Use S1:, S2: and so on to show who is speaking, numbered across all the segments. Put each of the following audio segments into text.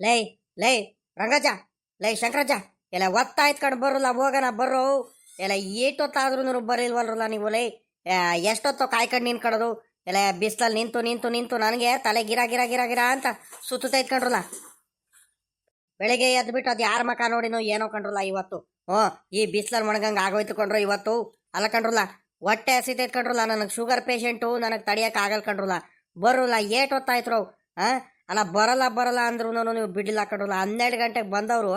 S1: ಲೈ ಲೈ ರಂಗಜ ಲೈ ಶಂಕರಜ, ಎಲ್ಲ ಒತ್ತಾಯ್ತ್ಕೊಂಡು ಬರೋಲ್ಲ ಹೋಗೋಣ ಬರೋ ಎಲ್ಲ ಏಟೊತ್ತಾದ್ರೂ ಬರಿಲ್ವಲ್ರಲ್ಲ ನೀವು, ಲೈ. ಎಷ್ಟೊತ್ತು ಕಾಯ್ಕೊಂಡು ನಿನ್ಕಡೋದು ಎಲ್ಲ ಬಿಸ್ಲಲ್ಲಿ ನಿಂತು ನಿಂತು ನಿಂತು ನನಗೆ ತಲೆ ಗಿರ ಗಿರ ಗಿರ ಗಿರ ಅಂತ ಸುತ್ತೈತ್ ಇತ್ಕೊಂಡ್ರಲ್ಲ ಬೆಳಿಗ್ಗೆ ಎದ್ದು ಬಿಟ್ಟು ಅದು ಯಾರ ಮಕ ನೋಡಿನೋ ಏನೋ ಕಂಡ್ರಲ್ಲ ಇವತ್ತು. ಹ್ಞೂ ಈ ಬಿಸ್ಲಲ್ಲಿ ಮಣಗಂಗೆ ಆಗೋಯ್ತು ಕಂಡ್ರು ಇವತ್ತು. ಅಲ್ಲ ಕಂಡ್ರಲ್ಲ ಹೊಟ್ಟೆ ಹಸಿತೈತ್ ಕಂಡ್ರಲ್ಲ ನನಗೆ ಶುಗರ್ ಪೇಷಂಟು, ನನಗೆ ತಡಿಯೋಕೆ ಕಂಡ್ರಲ್ಲ ಬರೋಲ್ಲ ಏಟ್ ಹೊತ್ತಾಯ್ತು ಆ? ಅಲ್ಲ ಬರಲ್ಲ ಬರಲ್ಲ ಅಂದ್ರೂ ನೀವು ಬಿಡ್ಲಿಲ್ಲ ಕಂಡ್ರಲ್ಲ ಹನ್ನೆರಡು ಗಂಟೆಗೆ ಬಂದವರು,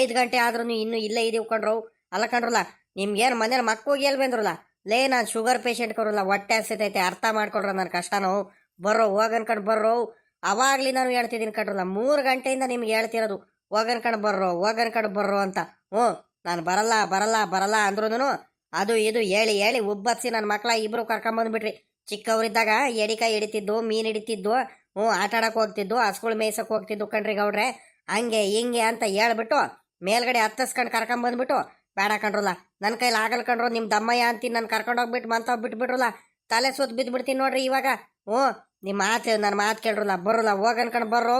S1: ಐದು ಗಂಟೆ ಆದ್ರೂ ಇನ್ನೂ ಇಲ್ಲೇ ಇದೀವಿ ಕಂಡ್ರು, ಅಲ್ಲ ಕಂಡ್ರಲ್ಲ, ನಿಮ್ಗೇನು ಮನೇಲಿ ಮಕ್ಕಳಿಗೆ ಎಲ್ಲಿ ಬಂದ್ರಲ್ಲ ಲೇ ನಾನು ಶುಗರ್ ಪೇಷಂಟ್ ಕೊಡಲ್ಲ ಹೊಟ್ಟೆ ಹಸಿತೈತೆ, ಅರ್ಥ ಮಾಡ್ಕೊಡ್ರ ನನ್ನ ಕಷ್ಟನೋ, ಬರ್ರೋ ಹೋಗನ್ಕಂಡು ಬರ್ರೋ. ಅವಾಗಲಿ ನಾನು ಹೇಳ್ತಿದ್ದೀನಿ ಕಂಡ್ರಲ್ಲ, ಮೂರು ಗಂಟೆಯಿಂದ ನಿಮ್ಗೆ ಹೇಳ್ತಿರೋದು ಹೋಗನ್ಕಂಡು ಬರ್ರೋ ಹೋಗನ್ಕಂಡು ಬರ್ರೋ ಅಂತ. ಹ್ಞೂ, ನಾನು ಬರಲ್ಲ ಬರಲ್ಲ ಬರಲ್ಲ ಅಂದ್ರೂ ಅದು ಇದು ಹೇಳಿ ಹೇಳಿ, ಉಬ್ಬತ್ಸಿ ನನ್ನ ಮಕ್ಕಳ ಇಬ್ಬರು ಕರ್ಕೊಂಬಂದ್ಬಿಟ್ರಿ. ಚಿಕ್ಕವರಿದ್ದಾಗ ಎಡಿಕಾಯಿ ಹಿಡಿತಿದ್ದು, ಮೀನು ಹಿಡಿತಿದ್ದು ಹ್ಞೂ, ಆಟ ಆಡಕ್ಕೆ ಹೋಗ್ತಿದ್ದು ಹಸ್ಗಳು ಮೇಯ್ಸಕ್ಕೆ ಹೋಗ್ತಿದ್ದು ಕಣ್ರಿ ಗೌಡ್ರೆ. ಹಂಗೆ ಹಿಂಗೆ ಅಂತ ಹೇಳ್ಬಿಟ್ಟು ಮೇಲ್ಗಡೆ ಹತ್ತಸ್ಕೊಂಡು ಕರ್ಕೊಂಬಂದ್ಬಿಟ್ಟು ಬೇಡ ಕಣ್ರಲ್ಲ ನನ್ನ ಕೈಲಿ ಆಗಲ್ ಕಣ್ರು ನಿಮ್ಮ ದಮ್ಮಯ್ಯ ಅಂತೀನಿ ನಾನು ಕರ್ಕೊಂಡು ಹೋಗ್ಬಿಟ್ಟು ಮಂತ ಬಿಟ್ಬಿಟ್ರಲ್ಲ ತಲೆ ಸುತ್ತ ಬಿದ್ದುಬಿಡ್ತೀನಿ ನೋಡ್ರಿ ಇವಾಗ. ಹ್ಞೂ ನಿಮ್ಮ ಮಾತು ನನ್ನ ಮಾತು ಕೇಳ್ರಲ್ಲ, ಬರೋಲ್ಲ ಹೋಗನ್ಕಂಡು ಬರ್ರೋ.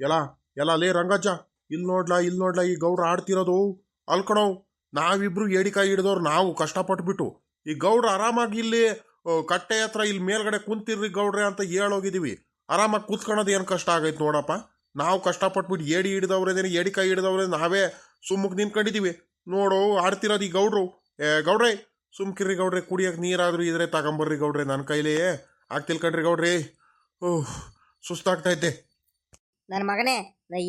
S2: ಎಲ್ಲ ಎಲ್ಲ, ಲೇ ರಂಗಜ್ಜ ಇಲ್ಲಿ ನೋಡ್ಲಾ ಇಲ್ಲಿ ನೋಡ್ಲಾ, ಈ ಗೌಡ್ರ ಆಡ್ತಿರೋದು. ಅಲ್ಕಣವ್ ನಾವಿಬ್ರು ಏಡಿಕಾಯಿ ಹಿಡಿದವ್ರು ನಾವು ಕಷ್ಟಪಟ್ಬಿಟ್ಟು. ಈ ಗೌಡ್ರ ಆರಾಮಾಗಿ ಇಲ್ಲಿ ಕಟ್ಟೆ ಹತ್ರ ಇಲ್ಲಿ ಮೇಲ್ಗಡೆ ಕುಂತಿರ್ರಿ ಗೌಡ್ರೆ ಅಂತ ಹೇಳೋಗಿದೀವಿ. ಆರಾಮಾಗಿ ಕೂತ್ಕೊಳೋದು ಏನು ಕಷ್ಟ ಆಗೈತೆ ನೋಡಪ್ಪ. ನಾವು ಕಷ್ಟಪಟ್ಬಿಟ್ಟು ಏಡಿ ಹಿಡಿದವ್ರೇನೇನು, ಏಡಿ ಕೈ ಹಿಡಿದವ್ರೆ ನಾವೇ ಸುಮ್ಮಕ್ಕೆ ನಿಂತ್ಕೊಂಡಿದ್ದೀವಿ ನೋಡು, ಆಡ್ತಿರೋದು ಈ ಗೌಡ್ರು. ಏ, ಗೌಡ್ರೆ ಸುಮ್ಕಿರಿ ಗೌಡ್ರೆ, ಕುಡಿಯೋಕೆ ನೀರಾದರೂ ಇದ್ರೆ ತಗೊಂಬರ್ರಿ ಗೌಡ್ರೆ ನನ್ನ ಕೈಲೇ. ಆಗ್ತಿಲ್ ಕಣ್ರಿ ಗೌಡ್ರಿ. ಓಹ್ ಸುಸ್ತಾಗ್ತೈತೆ
S1: ನನ್ನ ಮಗನೇ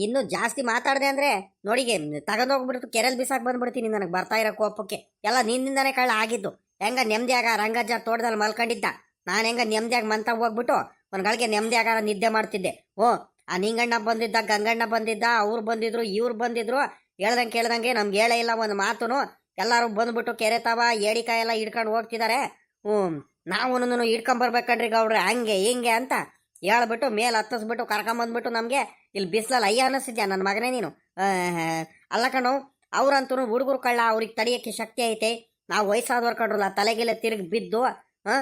S1: ಇನ್ನೂ ಜಾಸ್ತಿ ಮಾತಾಡಿದೆ ಅಂದರೆ, ನೋಡಿಗೆ ತಗೊಂಡೋಗ್ಬಿಟ್ಟು ಕೆರೆಲ್ ಬಿಸಾಕ್ ಬಂದ್ಬಿಡ್ತೀನಿ ನನಗೆ ಬರ್ತಾ ಇರೋ ಕೋಪಕ್ಕೆ. ಎಲ್ಲ ನಿನ್ನಿಂದಾನೇ ಕಳ್ಳ ಆಗಿದ್ದು. ಹೆಂಗ ನೆಮ್ಮದಿಯಾಗ ರಂಗಜ್ಜ ತೋಟದಲ್ಲಿ ಮಲ್ಕೊಂಡಿದ್ದ? ನಾನು ಹೆಂಗ ನೆಮ್ಮದಿಯಾಗಿ ಮಂತ ಹೋಗ್ಬಿಟ್ಟು ಒಂದ್ಗಳಿಗೆ ಆಗಾರ ನಿದ್ದೆ ಮಾಡ್ತಿದ್ದೆ. ಓ, ಆ ನಿಂಗಣ್ಣ ಬಂದಿದ್ದ, ಗಂಗಣ್ಣ ಬಂದಿದ್ದ, ಅವ್ರು ಬಂದಿದ್ರು, ಇವ್ರು ಬಂದಿದ್ರು, ಹೇಳ್ದಂಗೆ ಕೇಳ್ದಂಗೆ ನಮ್ಗೆ ಹೇಳೇ ಇಲ್ಲ ಒಂದು ಮಾತುನು. ಎಲ್ಲರೂ ಬಂದ್ಬಿಟ್ಟು ಕೆರೆ ತಾವ ಏಡಿಕಾಯಿ ಎಲ್ಲ ಹಿಡ್ಕೊಂಡು ಹೋಗ್ತಿದ್ದಾರೆ ಹ್ಞೂ ನಾವು ಹಿಡ್ಕೊಂಬರ್ಬೇಕನ್ರಿ ಗೌಡ್ರೆ, ಹಂಗೆ, ಹಿಂಗೆ ಅಂತ ಹೇಳ್ಬಿಟ್ಟು ಮೇಲೆ ಹತ್ತಿಸ್ಬಿಟ್ಟು ಕರ್ಕೊಂಬಂದ್ಬಿಟ್ಟು ನಮಗೆ ಇಲ್ಲಿ ಬಿಸಿಲಲ್ಲಿ ಅಯ್ಯ ಅನ್ನಿಸಿದ್ಯಾ ನನ್ನ ಮಗನೇ ನೀನು? ಅಲ್ಲ ಕಣು ಅವ್ರಂತೂ ಹುಡುಗರು ಕಳ್ಳ ಅವ್ರಿಗೆ ತಡಿಯೋಕ್ಕೆ ಶಕ್ತಿ ಐತೆ. ನಾವು ವಯಸ್ಸಾದವ್ರು ಕಂಡ್ರಲ್ಲ ತಲೆಗೆಲ್ಲ ತಿರುಗಿ ಬಿದ್ದು, ಹಾಂ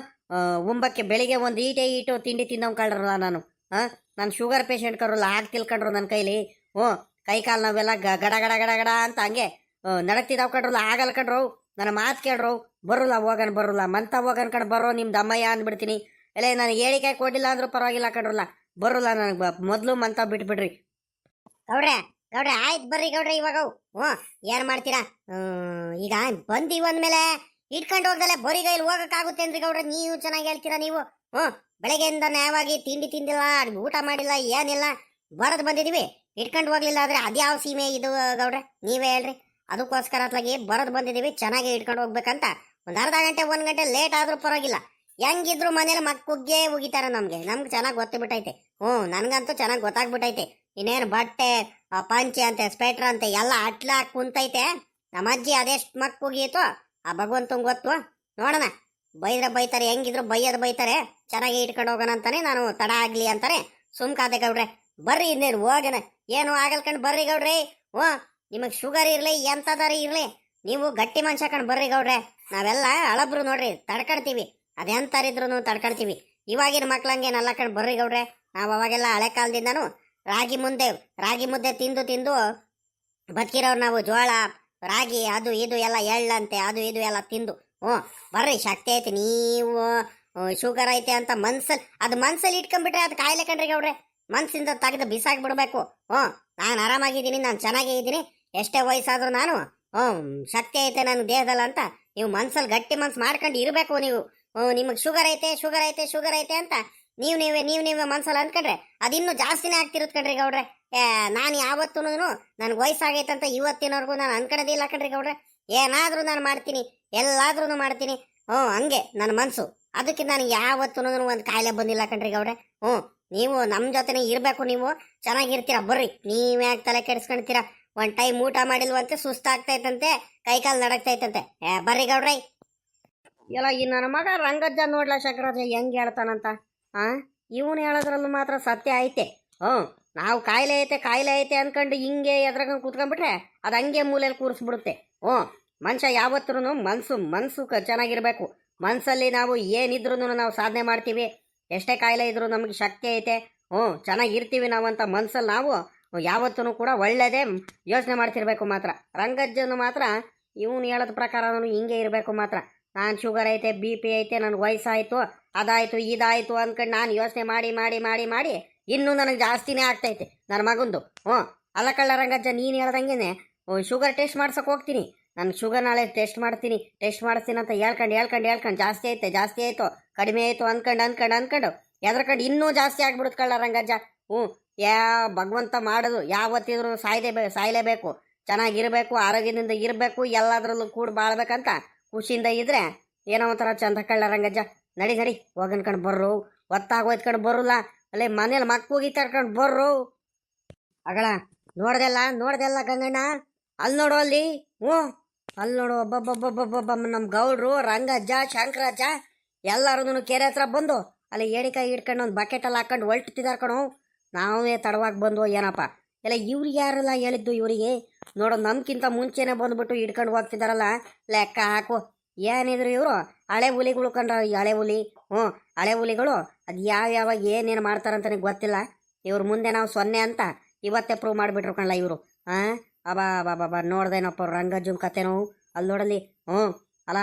S1: ಉಂಬಕ್ಕೆ ಬೆಳಿಗ್ಗೆ ಒಂದು ಈಟೆ ಈಟು ತಿಂಡಿ ತಿನ್ನೋಂಗೆ ಕಳ್ರಲ್ಲ ನಾನು. ಹಾಂ ನಾನು ಶುಗರ್ ಪೇಷಂಟ್ ಕರಲ್ಲ ಹಾಗೆ ತಿಳ್ಕೊಂಡ್ರು ನನ್ನ ಕೈಲಿ. ಹ್ಞೂ, ಕೈ ಕಾಲು ನಾವೆಲ್ಲ ಗಡ ಗಡ ಗಡ ಗಡ ಅಂತ ಹಂಗೆ ನಡಕ್ತಿದ್ದಾವ್ ಕಣ್ರಲ್ಲ ಆಗಲ್ಲ ಕಣ್ರು. ನನ್ನ ಮಾತು ಕೇಳ್ರು, ಬರೋಲ್ಲ, ಹೋಗನ್ ಬರೋಲ್ಲ, ಮಂತ ಹೋಗನ್ ಕಣ್, ಬರೋ ನಿಮ್ಮ ಅಮ್ಮಯ್ಯ ಅಂದ್ಬಿಡ್ತೀನಿ. ಎಲ್ಲ ನಾನು ಹೇಳಿಕೆ ಕೊಡಿಲ್ಲ ಅಂದ್ರೂ ಪರವಾಗಿಲ್ಲ ಕಡ್ರಲ್ಲ ಬರೋಲ್ಲ ನನಗೆ ಮೊದಲು ಮಂತ ಬಿಟ್ಬಿಡ್ರಿ. ಗೌಡ್ರೆ ಗೌಡ್ರೆ, ಆಯ್ತು ಬರ್ರಿ ಗೌಡ್ರೆ ಇವಾಗ ಹ್ಞೂ, ಏನು ಮಾಡ್ತೀರಾ? ಈಗ ಬಂದೀವಿ ಅಂದ್ಮೇಲೆ ಇಟ್ಕೊಂಡು ಇಲ್ಲಿ ಹೋಗಕ್ಕಾಗುತ್ತೆ ಅಂದ್ರಿ ಗೌಡ್ರೆ, ನೀವು ಚೆನ್ನಾಗಿ ಹೇಳ್ತೀರಾ ನೀವು? ಹ್ಞೂ ಬೆಳಗ್ಗೆಯಿಂದ ನ್ಯಾಯವಾಗಿ ತಿಂಡಿ ತಿಂದಿಲ್ಲ, ಊಟ ಮಾಡಿಲ್ಲ, ಏನಿಲ್ಲ, ಬರದ್ ಬಂದಿದೀವಿ. ಇಟ್ಕೊಂಡು ಹೋಗ್ಲಿಲ್ಲ ಆದ್ರೆ ಅದ್ಯಾವ ಸೀಮೆ ಇದು ಗೌಡ್ರೆ? ನೀವೇ ಹೇಳ್ರಿ. ಅದಕ್ಕೋಸ್ಕರ ಅತ್ಲಾಗಿ ಬರದ್ ಬಂದಿದೀವಿ, ಚೆನ್ನಾಗಿ ಇಟ್ಕೊಂಡು ಹೋಗ್ಬೇಕಂತ. ಒಂದು ಅರ್ಧ ಗಂಟೆ, ಒಂದು ಗಂಟೆ ಲೇಟ್ ಆದ್ರೂ ಪರವಾಗಿಲ್ಲ. ಹೆಂಗಿದ್ರು ಮನೇಲಿ ಮಕ್ಕುಗ್ಗೆ ಉಗಿತಾರೆ ನಮಗೆ. ನಮ್ಗೆ ಚೆನ್ನಾಗಿ ಗೊತ್ತು ಬಿಟ್ಟೈತೆ ಹ್ಞೂ ನನಗಂತೂ ಚೆನ್ನಾಗಿ ಗೊತ್ತಾಗ್ಬಿಟ್ಟೈತೆ. ಇನ್ನೇನು ಬಟ್ಟೆ ಪಂಚೆ ಅಂತೆ, ಸ್ವೆಟ್ರ್ ಅಂತೆ, ಎಲ್ಲ ಅಟ್ಲಾಕ್ ಕುಂತೈತೆ. ನಮ್ಮ ಅಜ್ಜಿ ಅದೆಷ್ಟು ಮಕ್ ಉಗಿಯಿತು ಆ ಭಗವಂತಂಗ್ ಗೊತ್ತು? ನೋಡೋಣ. ಬೈದ್ರೆ ಬೈತಾರೆ, ಹೆಂಗಿದ್ರು ಬೈಯೋದು ಬೈತಾರೆ. ಚೆನ್ನಾಗಿ ಇಟ್ಕೊಂಡು ಹೋಗೋಣ ಅಂತಾನೆ ನಾನು ತಡ ಆಗ್ಲಿ ಅಂತಾನೆ ಸುಮ್ಕಾದೆ ಗೌಡ್ರೆ. ಬರ್ರಿ ಇನ್ನೇನು ಹೋಗೋಣ. ಏನು ಆಗಲ್ಕಂಡು ಬರ್ರಿ ಗೌಡ್ರಿ. ಓ ನಿಮಗೆ ಶುಗರ್ ಇರಲಿ, ಎಂಥದಾರ ಇರಲಿ. ನೀವು ಗಟ್ಟಿ ಮನುಷ್ಯ ಕಣ್ ಬರ್ರಿ ಗೌಡ್ರೆ. ನಾವೆಲ್ಲ ಅಳಬ್ರು ನೋಡ್ರಿ ತಡ್ಕೊಳ್ತೀವಿ ಅದೆಂತಾರಿದ್ರು ತಡ್ಕೊಳ್ತೀವಿ ಇವಾಗಿನ ಮಕ್ಳಂಗೇನಲ್ಲ ಕಣ್ ಬರ್ರಿ ಗೌಡ್ರೆ. ನಾವು ಅವಾಗೆಲ್ಲ ಹಳೆ ಕಾಲದಿಂದನು ರಾಗಿ ಮುಂದೆ, ರಾಗಿ ಮುದ್ದೆ ತಿಂದು ತಿಂದು ಬದುಕಿರೋರು ನಾವು ಜೋಳ ರಾಗಿ ಅದು ಇದು ಎಲ್ಲ ಎಳ್ಳಂತೆ, ಅದು ಇದು ಎಲ್ಲ ತಿಂದು. ಹ್ಞೂ, ಬರ್ರಿ, ಶಕ್ತಿ ಐತೆ ನೀವು. ಶುಗರ್ ಐತೆ ಅಂತ ಮನ್ಸಲ್ಲಿ ಅದು ಮನ್ಸಲ್ಲಿ ಇಟ್ಕೊಂಡ್ಬಿಟ್ರೆ ಅದು ಕಾಯಿಲೆ ಕಣ್ರಿ ಗೌಡ್ರೆ. ಮನ್ಸಿಂದ ತೆಗೆದು ಬಿಸಾಕಿ ಬಿಡಬೇಕು ಹ್ಞೂ, ನಾನು ಆರಾಮಾಗಿದ್ದೀನಿ, ನಾನು ಚೆನ್ನಾಗೇ ಇದ್ದೀನಿ. ಎಷ್ಟೇ ವಯಸ್ಸಾದರೂ ನಾನು, ಹ್ಞೂ, ಶಕ್ತಿ ಐತೆ ನನ್ನ ದೇಹದಲ್ಲಿ ಅಂತ ನೀವು ಮನ್ಸಲ್ಲಿ ಗಟ್ಟಿ ಮನ್ಸು ಮಾಡ್ಕೊಂಡು ಇರಬೇಕು ನೀವು. ನಿಮಗೆ ಶುಗರ್ ಐತೆ ಶುಗರ್ ಐತೆ ಶುಗರ್ ಐತೆ ಅಂತ ನೀವು ನೀವೇ ನೀವು ನೀವೇ ಮನ್ಸಲ್ಲ ಅಂದ್ಕೊಂಡ್ರೆ ಅದಿನ್ನೂ ಜಾಸ್ತಿನೇ ಆಗ್ತಿರುತ್ತೆ ಕಣ್ರಿ ಗೌಡ್ರೆ. ನಾನು ಯಾವತ್ತೂ ನನಗೆ ವಯಸ್ಸಾಗೈತಂತ ಇವತ್ತಿನವರೆಗೂ ನಾನು ಅನ್ಕೊಳ್ಳೋದಿಲ್ಲ ಕಣ್ರಿ ಗೌಡ್ರೆ. ಏನಾದರೂ ನಾನು ಮಾಡ್ತೀನಿ ಎಲ್ಲಾದ್ರೂ ಮಾಡ್ತೀನಿ. ಹ್ಞೂ, ಹಂಗೆ ನನ್ನ ಮನಸ್ಸು ಅದಕ್ಕೆ ನನಗೆ ಯಾವತ್ತೂ ಒಂದು ಕಾಯಿಲೆ ಬಂದಿಲ್ಲ ಕಣ್ರಿ ಗೌಡ್ರೆ. ಹ್ಞೂ, ನೀವು ನಮ್ಮ ಜೊತೆನೇ ಇರಬೇಕು ನೀವು. ಚೆನ್ನಾಗಿರ್ತೀರ, ಬರ್ರಿ. ನೀವ್ಯಾಕೆ ತಲೆ ಕೆಡಿಸ್ಕೊಳ್ತೀರಾ ಒನ್ ಟೈಮ್ ಊಟ ಮಾಡಿಲ್ವಂತೆ, ಸುಸ್ತಾಗ್ತೈತಂತೆ ಕೈ ಕಾಲು ನಡಕ್ತೈತಂತೆ ಏ, ಬರ್ರಿ ಗೌಡ್ರೈ. ಎಲ್ಲ ಈ ನನ್ನ ಮಗ ರಂಗಜ್ಜ ನೋಡ್ಲಾ ಶಂಕರಾಜ, ಹೆಂಗೆ ಹೇಳ್ತಾನಂತ? ಇವನು ಹೇಳೋದ್ರಲ್ಲಿ ಮಾತ್ರ ಸತ್ಯ ಐತೆ. ಹ್ಞೂ, ನಾವು ಕಾಯಿಲೆ ಐತೆ ಕಾಯಿಲೆ ಐತೆ ಅಂದ್ಕೊಂಡು ಹಿಂಗೆ ಎದ್ರಾಗ ಕೂತ್ಕೊಂಡ್ಬಿಟ್ರೆ ಅದು ಹಂಗೆ ಮೂಲೆಯಲ್ಲಿ ಕೂರಿಸ್ಬಿಡುತ್ತೆ. ಹ್ಞೂ, ಮನುಷ್ಯ ಯಾವತ್ತೂ ಮನಸ್ಸು ಮನಸ್ಸು ಚೆನ್ನಾಗಿರಬೇಕು. ಮನಸ್ಸಲ್ಲಿ ನಾವು ಏನಿದ್ರೂ ನಾವು ಸಾಧನೆ ಮಾಡ್ತೀವಿ. ಎಷ್ಟೇ ಕಾಯಿಲೆ ಇದ್ರೂ ನಮಗೆ ಶಕ್ತಿ ಐತೆ. ಹ್ಞೂ, ಚೆನ್ನಾಗಿರ್ತೀವಿ ನಾವು ಅಂತ ಮನ್ಸಲ್ಲಿ ನಾವು ಯಾವತ್ತೂ ಕೂಡ ಒಳ್ಳೆಯದೇ ಯೋಚನೆ ಮಾಡ್ತಿರ್ಬೇಕು ಮಾತ್ರ. ರಂಗಜ್ಜನು ಮಾತ್ರ ಇವನು ಹೇಳೋದ ಪ್ರಕಾರನೂ ಹಿಂಗೆ ಇರಬೇಕು ಮಾತ್ರ. ನಾನು ಶುಗರ್ ಐತೆ ಬಿ ಪಿ ಐತೆ, ನನಗೆ ವಯಸ್ಸಾಯಿತು, ಅದಾಯಿತು, ಇದಾಯಿತು ಅಂದ್ಕೊಂಡು ನಾನು ಯೋಚನೆ ಮಾಡಿ ಮಾಡಿ ಮಾಡಿ ಮಾಡಿ ಇನ್ನೂ ನನಗೆ ಜಾಸ್ತಿನೇ ಆಗ್ತೈತೆ ನನ್ನ ಮಗಂದು. ಹ್ಞೂ. ಅಲ್ಲ ಕಳ್ಳ ರಂಗಜ್ಜ, ನೀನು ಹೇಳ್ದಂಗೆ ಶುಗರ್ ಟೆಸ್ಟ್ ಮಾಡ್ಸಕ್ಕೆ ಹೋಗ್ತೀನಿ. ನಾನು ಶುಗರ್ ನಾಳೆ ಟೆಸ್ಟ್ ಮಾಡ್ತೀನಿ ಟೆಸ್ಟ್ ಮಾಡಿಸ್ತೀನಿ ಅಂತ ಹೇಳ್ಕೊಂಡು ಹೇಳ್ಕೊಂಡು ಹೇಳ್ಕೊಂಡು ಜಾಸ್ತಿ ಐತೆ, ಜಾಸ್ತಿ ಆಯಿತು, ಕಡಿಮೆ ಆಯಿತು ಅಂದ್ಕೊಂಡು ಅಂದ್ಕೊಂಡು ಅಂದ್ಕೊಂಡು ಎದ್ರಕಂಡು ಇನ್ನೂ ಜಾಸ್ತಿ ಆಗ್ಬಿಡುತ್ತೆ ಕಳ್ಳ ರಂಗಜ್ಜ. ಹ್ಞೂ. ಯಾ, ಭಗವಂತ ಮಾಡೋದು, ಯಾವತ್ತಿದ್ರು ಸಾಯ್ದೆ ಬೇ, ಸಾಯ್ಲೇಬೇಕು. ಚೆನ್ನಾಗಿರಬೇಕು, ಆರೋಗ್ಯದಿಂದ ಇರಬೇಕು, ಎಲ್ಲದರಲ್ಲೂ ಕೂಡ ಬಾಳ್ಬೇಕಂತ ಖುಷಿಯಿಂದ ಇದ್ರೆ ಏನೋ ಒಂಥರ ಚಂದ ಕಳ್ಳ ರಂಗಜ್ಜ. ನಡಿ ನಡಿ ಹೋಗನ್ಕಂಡು ಬರ್ರು. ಒತ್ತಾಗೋಯ್ತ್ಕೊಂಡು ಬರೋಲ್ಲ ಅಲ್ಲೇ ಮನೇಲಿ ಮಕ್ಕಳಿಗೆ ತರ್ಕೊಂಡು ಬರ್ರು. ಅಗಳ, ನೋಡ್ದೆಲ್ಲ ನೋಡ್ದೆಲ್ಲ ಗಂಗಣ್ಣ? ಅಲ್ಲಿ ನೋಡು ಅಲ್ಲಿ. ಹ್ಞೂ. ಅಲ್ಲಿ ನೋಡು ಒಬ್ಬೊಬ್ಬೊಬ್ಬೊಬ್ಬೊಬ್ಬ ನಮ್ಮ ಗೌಡ್ರು, ರಂಗಜ್ಜ, ಶಂಕರಜ್ಜ ಎಲ್ಲರೂ ಕೆರೆ ಹತ್ರ ಬಂದು ಅಲ್ಲಿ ಏಡಿಕಾಯಿ ಹಿಡ್ಕೊಂಡು ಒಂದು ಬಕೆಟಲ್ಲಿ ಹಾಕೊಂಡು ಹೊಲ್ಟಿದ್ದಾರೆ ಕಣು. ನಾವೇ ತಡವಾಗಿ ಬಂದು ಏನಪ್ಪ. ಎಲ್ಲ ಇವ್ರಿಗೆ ಯಾರೆಲ್ಲ ಹೇಳಿದ್ದು ಇವರಿಗೆ? ನೋಡೋ ನಮ್ಗಿಂತ ಮುಂಚೆನೆ ಬಂದ್ಬಿಟ್ಟು ಹಿಡ್ಕೊಂಡು ಹೋಗ್ತಿದಾರಲ್ಲ, ಲೆಕ್ಕ ಹಾಕು. ಏನಿದ್ರು ಇವರು, ಹಳೆ ಹುಲಿಗಳು ಕಂಡ್ರ ಹಳೆ ಹುಲಿ, ಹ್ಞೂ, ಹಳೆ ಹುಲಿಗಳು, ಅದು ಯಾವ್ಯಾವ ಏನೇನು ಮಾಡ್ತಾರಂತಾನೆ ಗೊತ್ತಿಲ್ಲ. ಇವ್ರ ಮುಂದೆ ನಾವು ಸೊನ್ನೆ ಅಂತ ಇವತ್ತೇ ಪ್ರೂವ್ ಮಾಡಿಬಿಟ್ರು ಕಣ್ಲ ಇವರು. ಹಾಂ ಅಬಾ ಬಾ ಬಾ ಬಾ ನೋಡ್ದೇನಪ್ಪ ರಂಗಜ್ಜನ್ ಕತೆನೋ ಅಲ್ಲಿ ನೋಡಲಿ ಹ್ಞೂ, ಅಲ್ಲ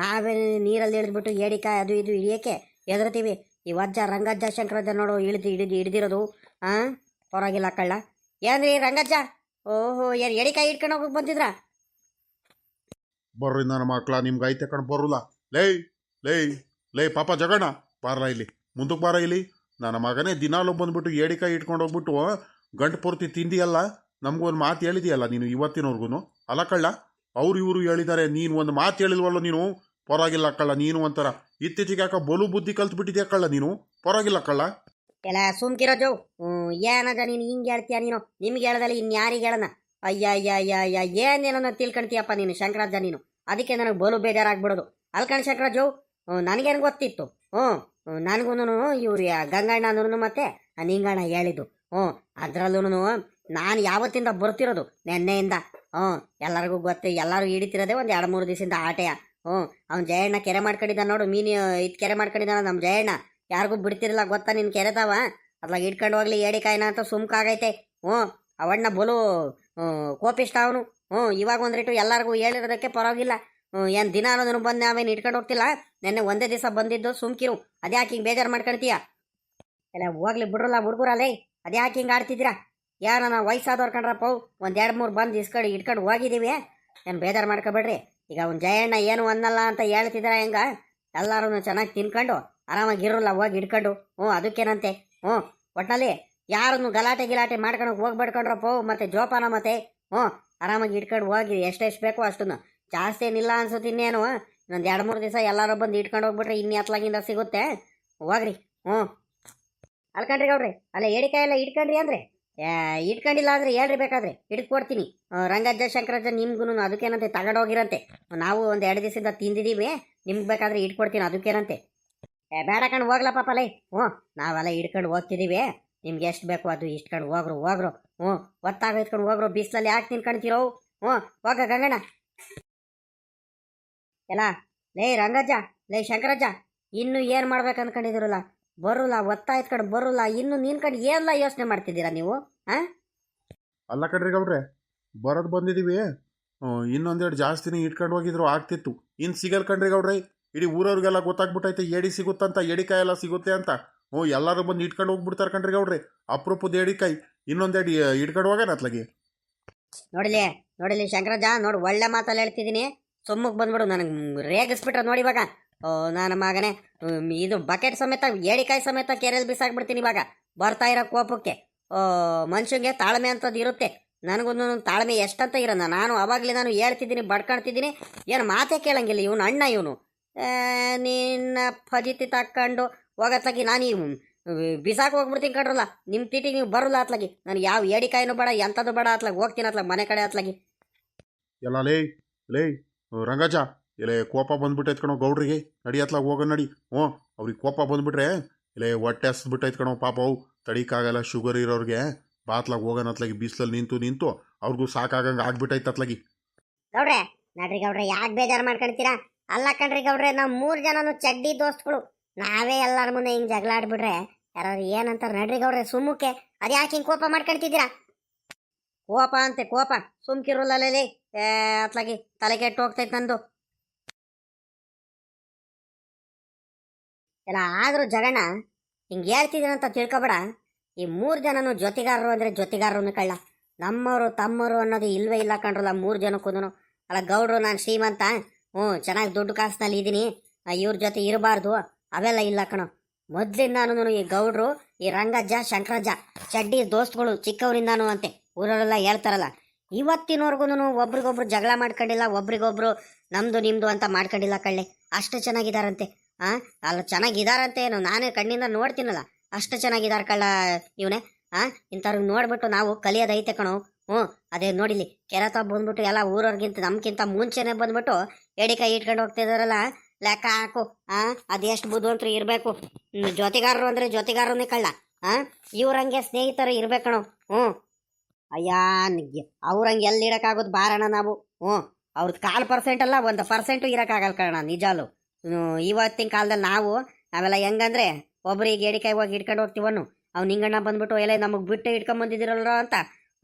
S1: ನಾವೇ ನೀರಲ್ಲಿ ಇಳಿದ್ಬಿಟ್ಟು ಏಡಿಕಾ ಅದು ಇದು ಹಿಡಿಯೋಕೆ ಎದುರ್ತೀವಿ ಈ ವಜ್ಜ ರಂಗಜ್ಜ ಶಂಕರಜ್ಜ ನೋಡು, ಇಳಿದು, ಹಿಡಿದು, ಹಿಡಿದಿರೋದು ಹಾಂ ಪರವಾಗಿಲ್ಲ ಕಳ್ಳ ಏನ್ರಿ ರಂಗಜ್ಜ? ಓಹೋ, ಯಾರು ಎಡಿಕಾಯಿ ಇಟ್ಕೊಂಡು ಹೋಗಕ್ಕೆ ಬಂದಿದ್ರ?
S2: ಬರ್ರಿ ನನ್ನ ಮಕ್ಕಳ ನಿಮ್ಗೆ ಐತೆ ಕಣ್, ಬರೋಲ್ಲ. ಲೇ ಲೇ ಲೇ, ಪಾಪ ಜಗಣ್ಣ ಬಾರ ಇಲ್ಲಿ. ಮುಂದಕ್ಕೆ ಬಾರ ಇಲ್ಲಿ. ನನ್ನ ಮಗನೇ ದಿನಾಲು ಬಂದ್ಬಿಟ್ಟು ಏಡಿಕಾಯಿ ಇಟ್ಕೊಂಡು ಹೋಗ್ಬಿಟ್ಟು ಗಂಟು ಪೂರ್ತಿ ತಿಂದಿಯಲ್ಲ? ನಮಗೊಂದು ಮಾತು ಹೇಳಿದೆಯಲ್ಲ ನೀನು ಇವತ್ತಿನವ್ರಿಗೂ ಅಲ್ಲ ಕಳ್ಳ, ಅವ್ರು ಇವರು ಹೇಳಿದ್ದಾರೆ ನೀನು ಒಂದು ಮಾತು ಹೇಳಿಲ್ವಲ್ಲ ನೀನು? ಪರವಾಗಿಲ್ಲ ಕಳ್ಳ, ನೀನು ಒಂಥರ ಇತ್ತೀಚೆಗೆ ಯಾಕೆ ಬಲು ಬುದ್ಧಿ ಕಲ್ತ್ಬಿಟ್ಟಿದ್ಯಾ ಕಳ್ಳ ನೀನು? ಪರವಾಗಿಲ್ಲ ಕಳ್ಳ.
S1: ಎಲ್ಲ ಸುಮ್ಕಿರೋ ಜೋ. ಹ್ಞೂ ಏನದ ನೀನು ಹಿಂಗೆ ಹೇಳ್ತೀಯ ನೀನು? ನಿಮ್ಗೆ ಹೇಳ್ದಲ್ಲ ಇನ್ಯಾರಿಗೆ ಹೇಳನ? ಅಯ್ಯ ಅಯ್ಯ ಅಯ್ಯ ಅಯ್ಯ ಏನೇನೋ ತಿಳ್ಕೊಂತೀಯಪ್ಪ ನೀನು, ಶಂಕರಾಜ ನೀನು. ಅದಕ್ಕೆ ನನಗೆ ಬಲು ಬೇಜಾರಾಗ್ಬಿಡೋದು. ಅಲ್ಕಣ್ ಹ್ಞೂ, ನನಗೇನು ಗೊತ್ತಿತ್ತು? ಹ್ಞೂ ನನಗೂ ಇವ್ರು ಅಂದ್ರೂ ಮತ್ತೆ ನಿಂಗಣ್ಣ ಹೇಳಿದ್ದು. ಹ್ಞೂ ಅದರಲ್ಲೂ ನಾನು ಯಾವತ್ತಿಂದ ಬರ್ತಿರೋದು? ನೆನ್ನೆಯಿಂದ. ಹ್ಞೂ, ಎಲ್ಲರಿಗೂ ಗೊತ್ತು, ಎಲ್ಲರೂ ಹಿಡಿತಿರೋದೆ ಒಂದು ಎರಡು ಮೂರು ದಿವಸದಿಂದ ಆಟೆಯ. ಹ್ಞೂ, ಅವ್ನು ಜಯಣ್ಣ ಕೆರೆ ಮಾಡ್ಕೊಂಡಿದ್ದ ನೋಡು, ಮೀನು ಇದು ಕೆರೆ ಮಾಡ್ಕೊಂಡಿದ್ದಾನ ನಮ್ಮ ಜಯಣ್ಣ. ಯಾರಿಗೂ ಬಿಡ್ತಿರಲ್ಲ ಗೊತ್ತಾ ನಿನ್ ಕೆರೆತಾವ ಅದ್ಲಾಗ ಇಟ್ಕೊಂಡು ಹೋಗ್ಲಿ, ಏಡಿಕಾಯಿನ ಅಂತ ಸುಮ್ಕಾಗೈತೆ. ಹ್ಞೂ, ಅವಣ್ಣ ಬಲು ಕೋಪಿಷ್ಟ ಅವನು. ಹ್ಞೂ, ಇವಾಗ ಒಂದ್ರಿಟ್ಟು ಎಲ್ಲರಿಗೂ ಹೇಳಿರೋದಕ್ಕೆ ಪರವಾಗಿಲ್ಲ. ಏನು ದಿನ ಅನ್ನೋದನ್ನು ಬಂದು ನಾವೇನು ಇಟ್ಕೊಂಡು ಹೋಗ್ತಿಲ್ಲ? ನೆನ್ನೆ ಒಂದೇ ದಿವಸ ಬಂದಿದ್ದು, ಸುಮ್ಕಿರು. ಅದ್ಯಾಕೆ ಹಿಂಗೆ ಬೇಜಾರು ಮಾಡ್ಕೊಳ್ತೀಯ ಎಲ್ಲ ಹೋಗ್ಲಿ ಬಿಡ್ರಲ್ಲ ಹುಡುಗರಲ್ಲೇ. ಅದ್ಯಾಕೆ ಹಿಂಗೆ ಆಡ್ತಿದ್ದೀರಾ? ಯಾರ ನಾ ವಯಸ್ಸಾದವ್ರು ಕಂಡ್ರಪ್ಪ ಒಂದು ಎರಡು ಮೂರು ಬಂದು ಇಸ್ಕೊಂಡು ಇಟ್ಕೊಂಡು ಹೋಗಿದ್ದೀವಿ. ಏನು ಬೇಜಾರು ಮಾಡ್ಕೊಬೇಡ್ರಿ. ಈಗ ಅವ್ನು ಜಯಣ್ಣ ಏನು ಅನ್ನಲ್ಲ ಅಂತ ಹೇಳ್ತಿದ್ದೀರಾ ಹೆಂಗ? ಎಲ್ಲರೂ ಚೆನ್ನಾಗಿ ತಿನ್ಕೊಂಡು ಆರಾಮಾಗಿರಲ್ಲ, ಹೋಗಿ ಹಿಡ್ಕೊಂಡು. ಹ್ಞೂ, ಅದಕ್ಕೇನಂತೆ. ಹ್ಞೂ ಒಟ್ಟಿನಲ್ಲಿ ಯಾರನ್ನು ಗಲಾಟೆ ಗಿಲಾಟೆ ಮಾಡ್ಕೊಂಡು ಹೋಗ್ಬೇಡ್ಕೊಂಡ್ರಪ್ಪ ಮತ್ತೆ ಜೋಪಾನ ಮತ್ತೆ, ಹ್ಞೂ, ಆರಾಮಾಗಿ ಇಟ್ಕೊಂಡು ಹೋಗಿ ಎಷ್ಟೆಷ್ಟು ಬೇಕೋ ಅಷ್ಟನ್ನು. ಜಾಸ್ತಿ ಏನಿಲ್ಲ ಅನ್ಸುತ್ತೆ ಇನ್ನೇನು. ಇನ್ನೊಂದು ಎರಡು ಮೂರು ದಿವಸ ಎಲ್ಲರೂ ಬಂದು ಇಟ್ಕೊಂಡು ಹೋಗ್ಬಿಟ್ರೆ ಇನ್ನು ಹತ್ಲಾಗಿಂದ ಸಿಗುತ್ತೆ. ಹೋಗ್ರಿ, ಹ್ಞೂ. ಅಲ್ಕಂಡ್ರಿ ಗೌಡ್ರಿ, ಅಲ್ಲ ಏಡಿಕಾಯಿ ಎಲ್ಲ ಇಟ್ಕೊಂಡ್ರಿ ಅಂದ್ರೆ? ಇಟ್ಕೊಂಡಿಲ್ಲ ಅಂದ್ರೆ ಹೇಳ್ರಿ ಬೇಕಾದ್ರೆ ಹಿಡ್ಕೊಡ್ತೀನಿ ರಂಗಜ್ಜ, ಶಂಕರಜ್ಜ ನಿಮ್ಗೂ ಅದಕ್ಕೇನಂತೆ ತಗೊಂಡೋಗಿರಂತೆ ನಾವು ಒಂದು ಎರಡು ದಿವಸದಿಂದ ತಿಂದಿದ್ದೀವಿ ನಿಮ್ಗೆ ಬೇಕಾದ್ರೆ ಇಟ್ಕೊಡ್ತೀನಿ ಅದಕ್ಕೇನಂತೆ. ಏ, ಬೇಡ ಕಣ್ ಹೋಗ್ಲಪ್ಪ ಪಲೈ ಹ್ಞೂ, ನಾವೆಲ್ಲ ಹಿಡ್ಕೊಂಡು ಹೋಗ್ತಿದ್ದೀವಿ ನಿಮ್ಗೆ ಎಷ್ಟು ಬೇಕು ಅದು ಇಟ್ಕೊಂಡು ಹೋಗ್ರು ಹೋಗ್ರು. ಹ್ಞೂ ಒತ್ತಾಗ ಇಟ್ಕೊಂಡು ಹೋಗ್ರು, ಬಿಸಿಲಲ್ಲಿ ಯಾಕೆ ತಿನ್ಕೊಂತೀರೋ ಹ್ಞೂ, ಹೋಗ ಗಂಗಣ್ಣ. ಎಲ್ಲ, ಲೇ, ರಂಗಜ್ಜ, ಲೇ, ಶಂಕರಜ್ಜ, ಇನ್ನು ಏನು ಮಾಡ್ಬೇಕು ಅನ್ಕೊಂಡಿದಿರಲ್ಲ ಬರೋಲ್ಲ, ಒತ್ತಾ ಇಟ್ಕೊಂಡು ಬರೋಲ್ಲ, ಇನ್ನು ನಿನ್ಕೊಂಡು ಏನೆಲ್ಲ ಯೋಚನೆ ಮಾಡ್ತಿದ್ದೀರಾ ನೀವು ಹಾಂ
S2: ಅಲ್ಲ ಕಡ್ರಿ ಗೌಡ್ರೆ, ಬರೋದು ಬಂದಿದ್ದೀವಿ ಇನ್ನೊಂದೆರಡು ಜಾಸ್ತಿನೇ ಇಟ್ಕೊಂಡು ಹೋಗಿದ್ರು, ಆಗ್ತಿತ್ತು. ಇನ್ನು ಸಿಗಲ್ ಕಣ್ರಿ ಗೌಡ್ರೆ. ಇಡೀ ಊರವ್ರಿಗೆಲ್ಲ ಗೊತ್ತಾಗ್ಬಿಟ್ಟೈತೆ ಏಡಿ ಸಿಗುತ್ತಂತ ಎಡಿಕಾಯಿ ಎಲ್ಲ ಸಿಗುತ್ತೆ ಅಂತ. ಹ್ಞೂ, ಎಲ್ಲರೂ ಬಂದು ಇಟ್ಕೊಂಡು ಹೋಗ್ಬಿಡ್ತಾರೆ ಕಣ್ರಿ ಗೌಡ್ರೆ. ಅಪರೂಪದ ಏಡಿಕಾಯಿ ಎಡಿ ಇಟ್ಕೊಂಡು ಹೋಗೋಣ ಅತ್ಲಾಗಿ?
S1: ನೋಡಿಲಿ ನೋಡಿಲಿ ಶಂಕರಜ, ನೋಡಿ, ಒಳ್ಳೆ ಮಾತಲ್ಲಿ ಹೇಳ್ತಿದ್ದೀನಿ ಸೊಮ್ಮಕ್ಕೆ ಬಂದ್ಬಿಡು, ನನಗೆ ರೇಗಿಸ್ಬಿಟ್ರೆ ನೋಡಿ ಇವಾಗ. ಓ, ನನ್ನ ಮಗನೇ ಇದು ಬಕೆಟ್ ಸಮೇತ, ಏಡಿಕಾಯಿ ಸಮೇತ ಕೆರೆಯಲ್ಲಿ ಬಿಸಾಕ್ಬಿಡ್ತೀನಿ ಇವಾಗ. ಬರ್ತಾ ಇರೋ ಕೋಪಕ್ಕೆ. ಓ ಮನುಷ್ಯಂಗೆ ತಾಳ್ಮೆ ಅಂತದ್ದು ಇರುತ್ತೆ. ನನಗೊಂದು ತಾಳ್ಮೆ ಎಷ್ಟಂತ ಇರೋಣ ನಾನು ಅವಾಗಲೇ ನಾನು ಹೇಳ್ತಿದ್ದೀನಿ ಬಡ್ಕೊಳ್ತಿದ್ದೀನಿ ಏನು ಮಾತೇ ಕೇಳಂಗಿಲ್ಲ. ಇವನು ಅಣ್ಣ ಇವನು. ನಿನ್ನ ಫಜಿತಿ ತಕ್ಕೊಂಡು ಹೋಗತ್ಲಾಗಿ ನಾನು ಬಿಸಾಕ ಬಿಸಾಕ್ ಹೋಗ್ಬಿಡ್ತೀನಿ ಕಣ್ರಲ್ಲ ನಿಮ್ಮ ತಿಟಿಗೆ ನೀವು ಬರಲ್ಲ ಅತ್ಲಾಗಿ ನನಗೆ ಯಾವ ಏಡಿಕಾಯಿನೂ ಬೇಡ ಎಂಥದ್ದು ಬೇಡ ಅತ್ಲಾಗ ಹೋಗ್ತೀನಿ ಅತ್ಲಾಗ ಮನೆ ಕಡೆ ಅತ್ಲಾಗಿ
S2: ಎಲ್ಲ ಲೇ ಲೇ ರಂಗಜ ಇಲ್ಲೇ ಕೋಪ ಬಂದ್ಬಿಟ್ಟು ಕಣೋ ಗೌಡ್ರಿಗೆ ನಡಿ ಅತ್ಲಾಗ ಹೋಗೋ ನಡಿ. ಹ್ಞೂ ಅವ್ರಿಗೆ ಕೋಪ ಬಂದ್ಬಿಟ್ರೆ ಇಲ್ಲೇ ಹೊಟ್ಟೆ ಹಸ್ಬಿಟ್ಟು ಕಣೋ ಪಾಪ ಅವು. ತಡೀಕಾಗಲ್ಲ ಶುಗರ್ ಇರೋರಿಗೆ ಬಾತ್ಲಾಗ ಹೋಗೋಣ ಅತ್ಲಾಗಿ ಬಿಸಿಲಲ್ಲಿ ನಿಂತು ನಿಂತು ಅವ್ರಿಗೂ ಸಾಕಾಗಂಗೆ ಆಗ್ಬಿಟ್ಟೈತೆ ಅತ್ಲಾಗಿ
S1: ಗೌಡ್ರೆ ನಡ್ರಿ ಗೌಡ್ರೆ ಯಾಕೆ ಬೇಜಾರು ಮಾಡ್ಕೊಳ್ತೀರಾ ಅಲ್ಲ ಕಣ್ರಿ ಗೌಡ್ರೆ ನಾವು ಮೂರು ಜನನು ಚಡ್ಡಿ ದೋಸ್ತ್ಗಳು. ನಾವೇ ಎಲ್ಲರ ಮುಂದೆ ಹಿಂಗೆ ಜಗಳ ಆಡ್ಬಿಟ್ರೆ ಯಾರು ಏನಂತಾರೆ ನಡ್ರಿ ಗೌಡ್ರೆ, ಸುಮ್ಮಕ್ಕೆ. ಅದು ಯಾಕೆ ಹಿಂಗೆ ಕೋಪ ಮಾಡ್ಕೊಳ್ತಿದ್ದೀರಾ? ಕೋಪ ಅಂತೆ, ಕೋಪ. ಸುಮ್ಕಿರೋಲ್ಲಲ್ಲಿ ಅತ್ಲಾಗಿ ತಲೆ ಕೆಟ್ಟು ಹೋಗ್ತೈತೆ ನಂದು. ಎಲ್ಲ ಆದರೂ ಜಗಣ್ಣ, ಹಿಂಗೆ ಹೇಳ್ತಿದ್ದೀನಂತ ತಿಳ್ಕೊಬೇಡ. ಈ ಮೂರು ಜನನು ಜೊತೆಗಾರರು ಅಂದರೆ ಜೊತೆಗಾರರು ಕಳ್ಳ ನಮ್ಮವರು ತಮ್ಮವರು ಅನ್ನೋದು ಇಲ್ವೇ ಇಲ್ಲ ಕಣ್ರಲ್ಲ ಮೂರು ಜನಕ್ಕೂ ಅಲ್ಲ ಗೌಡ್ರು, ನಾನು ಶ್ರೀಮಂತ. ಹ್ಞೂ, ಚೆನ್ನಾಗಿ ದುಡ್ಡು ಕಾಸ್ನಲ್ಲಿ ಇದ್ದೀನಿ ಇವ್ರ ಜೊತೆ ಇರಬಾರ್ದು. ಅವೆಲ್ಲ ಇಲ್ಲ ಕಣೋ. ಮೊದ್ಲಿಂದಾನು ಈ ಗೌಡ್ರು, ಈ ರಂಗಜ್ಜ, ಶಂಕರಜ್ಜ, ಚಡ್ಡಿ ದೋಸ್ತ್ಗಳು ಚಿಕ್ಕವರಿಂದಾನು ಅಂತೆ. ಊರಲ್ಲೆಲ್ಲ ಹೇಳ್ತಾರಲ್ಲ ಇವತ್ತಿನವರೆಗೂ ಒಬ್ರಿಗೊಬ್ರು ಜಗಳ ಮಾಡ್ಕೊಂಡಿಲ್ಲ, ಒಬ್ರಿಗೊಬ್ರು ನಮ್ದು ನಿಮ್ಮದು ಅಂತ ಮಾಡ್ಕೊಂಡಿಲ್ಲ ಕಳ್ಳೆ. ಅಷ್ಟು ಚೆನ್ನಾಗಿದ್ದಾರಂತೆ ಆ, ಅಲ್ಲ ಚೆನ್ನಾಗಿದ್ದಾರಂತೆ ಏನು ನಾನೇ ಕಣ್ಣಿಂದ ನೋಡ್ತೀನಲ್ಲ. ಅಷ್ಟು ಚೆನ್ನಾಗಿದ್ದಾರೆ ಕಳ್ಳ ಇವನೇ. ಆ ಇಂಥವ್ರಿಗೆ ನೋಡ್ಬಿಟ್ಟು ನಾವು ಕಲಿಯೋದೈತೆ ಕಣೋ. ಹ್ಞೂ, ಅದೇ ನೋಡಿಲಿ ಕೆರೆತ ಬಂದ್ಬಿಟ್ಟು ಎಲ್ಲ ಊರವ್ರಿಗಿಂತ ನಮ್ಗಿಂತ ಮುಂಚೆನೇ ಬಂದ್ಬಿಟ್ಟು ಎಡಿಕಾಯಿ ಇಟ್ಕೊಂಡು ಹೋಗ್ತಿದಾರಲ್ಲ ಲೆಕ್ಕ ಹಾಕು, ಆ ಅದೆಷ್ಟು ಬುದ್ಧಿವಂತರು ಇರಬೇಕು. ಜೊತೆಗಾರರು ಅಂದ್ರೆ ಜೊತೆಗಾರನೇ ಕಳ್ಳ, ಆ? ಇವ್ರಂಗೆ ಸ್ನೇಹಿತರು ಇರ್ಬೇಕಣೋ ಹ್ಞೂ. ಅಯ್ಯ ಅವ್ರಂಗೆ ಎಲ್ಲಿ ಇಡಕ್ಕಾಗೋದು ಬಾರಣ ನಾವು, ಹ್ಞೂ. ಅವ್ರದ್ದು ಕಾಲು ಪರ್ಸೆಂಟ್ ಅಲ್ಲ, ಒಂದು ಪರ್ಸೆಂಟು ಇರೋಕ್ಕಾಗಲ್ಲ ಕಣ ನಿಜಾಲು. ಇವತ್ತಿನ ಕಾಲದಲ್ಲಿ ನಾವು, ನಾವೆಲ್ಲ ಹೆಂಗಂದ್ರೆ ಒಬ್ರಿಗೆ ಎಡಿಕಾಯಿ ಹೋಗಿ ಇಟ್ಕೊಂಡು ಹೋಗ್ತೀವನು ಅವ್ನು ಹಿಂಗಣ್ಣ ಬಂದ್ಬಿಟ್ಟು, ಎಲೆ, ನಮಗೆ ಬಿಟ್ಟು ಇಟ್ಕೊಂಡ್ ಬಂದಿದ್ದೀರಲ್ಲ ಅಂತ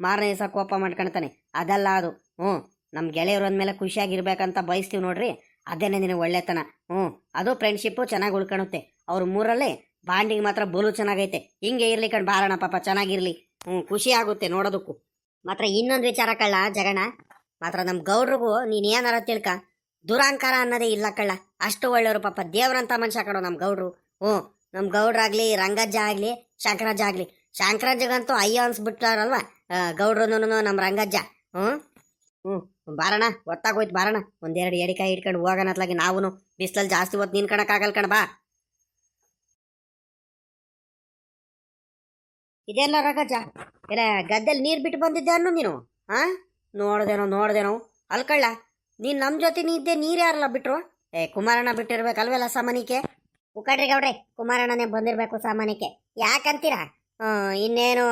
S1: ಮಾರನೇ ದಿವಸ ಕೋಪ ಮಾಡ್ಕೊಳ್ತಾನೆ ಅದಲ್ಲ ಅದು, ಹ್ಞೂ. ನಮ್ಮ ಗೆಳೆಯರು ಅಂದಮೇಲೆ ಖುಷಿಯಾಗಿರ್ಬೇಕಂತ ಬಯಸ್ತೀವಿ ನೋಡ್ರಿ. ಅದೇನೆ ನಿನಗೆ ಒಳ್ಳೆತನ. ಹ್ಞೂ ಅದು ಫ್ರೆಂಡ್ಶಿಪ್ಪು ಚೆನ್ನಾಗಿ ಉಳ್ಕೊಳುತ್ತೆ ಅವ್ರ ಮೂರಲ್ಲಿ ಬಾಂಡಿಂಗ್ ಮಾತ್ರ ಬಲು ಚೆನ್ನಾಗೈತೆ. ಹಿಂಗೆ ಇರ್ಲಿ ಕಣ್ ಬಾರಣ ಪಾಪ, ಚೆನ್ನಾಗಿರ್ಲಿ. ಹ್ಞೂ ಖುಷಿ ಆಗುತ್ತೆ ನೋಡೋದಕ್ಕೂ. ಮಾತ್ರ ಇನ್ನೊಂದು ವಿಚಾರ ಕಳ್ಳ ಜಗಣ ಮಾತ್ರ ನಮ್ಮ ಗೌಡ್ರಿಗೂ ನೀನು ಏನಾರ ತಿಳ್ಕ. ದುರಾಂಕಾರ ಅನ್ನೋದೇ ಇಲ್ಲ ಕಳ್ಳ. ಅಷ್ಟು ಒಳ್ಳೆಯವರು ಪಾಪ, ದೇವ್ರಂತ ಮನುಷ್ಯ ಕಣೋ ನಮ್ಮ ಗೌಡ್ರು. ಹ್ಞೂ ನಮ್ಮ ಗೌಡ್ರಾಗ್ಲಿ, ರಂಗಜ್ಜ ಆಗಲಿ, ಶಂಕರಜ್ಜ ಆಗಲಿ. ಶಂಕರಾಜ್ಗಂತೂ ಅಯ್ಯೋ ಅನ್ಸ್ಬಿಟ್ಟಾರಲ್ವ? ಗೌಡ್ರನು ನಮ್ಮ ರಂಗಜ್ಜ. ಹ್ಞೂ ಹ್ಞೂ ಬಾರಣ ಗೊತ್ತಾಗೋಯ್ತು ಬಾರಣ ಒಂದೆರಡು ಎಡಿಕಾಯಿ ಇಟ್ಕೊಂಡು ಹೋಗೋಣ ಅತ್ಲಾಗಿ ನಾವು ಬಿಸ್ಲಲ್ಲಿ ಜಾಸ್ತಿ ಹೊತ್ತು ಆಗಲ್ಲ ಕಣ ಬಾ. ಇದೆಲ್ಲ ರಗಜ? ಇಲ್ಲ ಗದ್ದೆಲಿ ನೀರು ಬಿಟ್ಟು ಬಂದಿದ್ದೆ ಅನ್ನು ನೀನು? ಹಾ ನೋಡ್ದೇನೋ ನೋಡ್ದೇನೋ. ಅಲ್ಕಳ್ಳ, ನೀನು ನಮ್ಮ ಜೊತೆ ನೀದ್ದೆ ನೀರು ಯಾರಲ್ಲ ಬಿಟ್ರು? ಏ, ಕುಮಾರಣ್ಣ ಬಿಟ್ಟಿರ್ಬೇಕಲ್ವೆಲ್ಲ ಸಾಮಾನಿಕೆ ಉಕಡ್ರಿ ಗೌಡ್ರೆ, ಕುಮಾರಣ್ಣನೇ ಬಂದಿರಬೇಕು ಸಾಮಾನಿಕೆ ಯಾಕಂತೀರಾ? ಇನ್ನೇನು,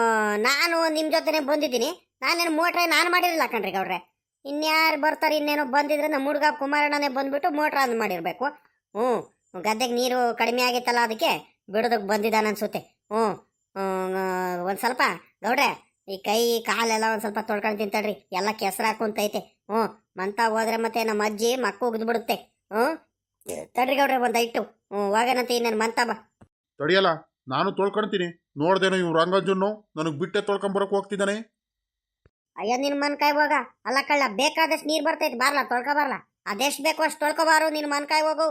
S1: ನಾನು ನಿಮ್ಮ ಜೊತೆನೇ ಬಂದಿದ್ದೀನಿ. ನಾನೇನು ಮೋಟ್ರೆ ನಾನು ಮಾಡಿರಲಿಲ್ಲ ಕಣ್ರಿ ಗೌಡ್ರೆ. ಇನ್ಯಾರು ಬರ್ತಾರೆ, ಇನ್ನೇನೋ ಬಂದಿದ್ರೆ ನಮ್ಮ ಹುಡುಗ ಕುಮಾರಣ್ಣನೇ ಬಂದ್ಬಿಟ್ಟು ಮೋಟ್ರ್ ಆನ್ ಮಾಡಿರಬೇಕು. ಹ್ಞೂ, ಗದ್ದೆಗೆ ನೀರು ಕಡಿಮೆ ಆಗಿತ್ತಲ್ಲ ಅದಕ್ಕೆ ಬಿಡೋದಕ್ಕೆ ಬಂದಿದ್ದಾನೆ ಅನ್ಸುತ್ತೆ. ಹ್ಞೂ ಒಂದು ಸ್ವಲ್ಪ, ಗೌಡ್ರೆ, ಈ ಕೈ, ಕಾಲೆಲ್ಲ ಒಂದು ಸ್ವಲ್ಪ ತೊಳ್ಕೊಂಡು ತಿಂತಾಳ್ರಿ ಎಲ್ಲ ಕೆಸರು ಹಾಕೊಂತೈತೆ. ಹ್ಞೂ, ಮಂತ ಹೋದ್ರೆ ಮತ್ತೆ ನಮ್ಮ ಅಜ್ಜಿ ಮಕ್ಕ ಬಿಡುತ್ತೆ. ಹ್ಞೂ, ತಡ್ರಿ ಗೌಡ್ರೆ, ಒಂದು ಐಟು. ಹ್ಞೂ ಹೋಗೋಣಂತೆ ಇನ್ನೇನು ಮಂತ ಬಾ.
S2: ತಡಿಯಲ್ಲ, ನಾನು ತೊಳ್ಕೊಳ್ತೀನಿ ನೋಡ್ದೇನೋ ಇವ್ರು ರಂಗಜ್ಜನ್ನು ನನಗೆ ಬಿಟ್ಟೆ ತೊಳ್ಕೊಂಬರಕ್ಕೆ ಹೋಗ್ತಿದ್ದಾನೆ.
S1: ಅಯ್ಯೋ, ನಿನ್ ಮನ್ಕಾಯಿ ಹೋಗ. ಅಲ್ಲ ಕಳ್ಳ, ಬೇಕಾದಷ್ಟು ನೀರ್ ಬರ್ತೈತಿ, ಬಾರ್ಲಾ, ತೊಳ್ಕೊ ಬಾರ್ಲಾ. ಅದೆಷ್ಟು ಬೇಕೋ ಅಷ್ಟು ತೊಳ್ಕೊಬಾರು ನಿನ್ ಮನ್ಕಾಯಿ ಹೋಗು.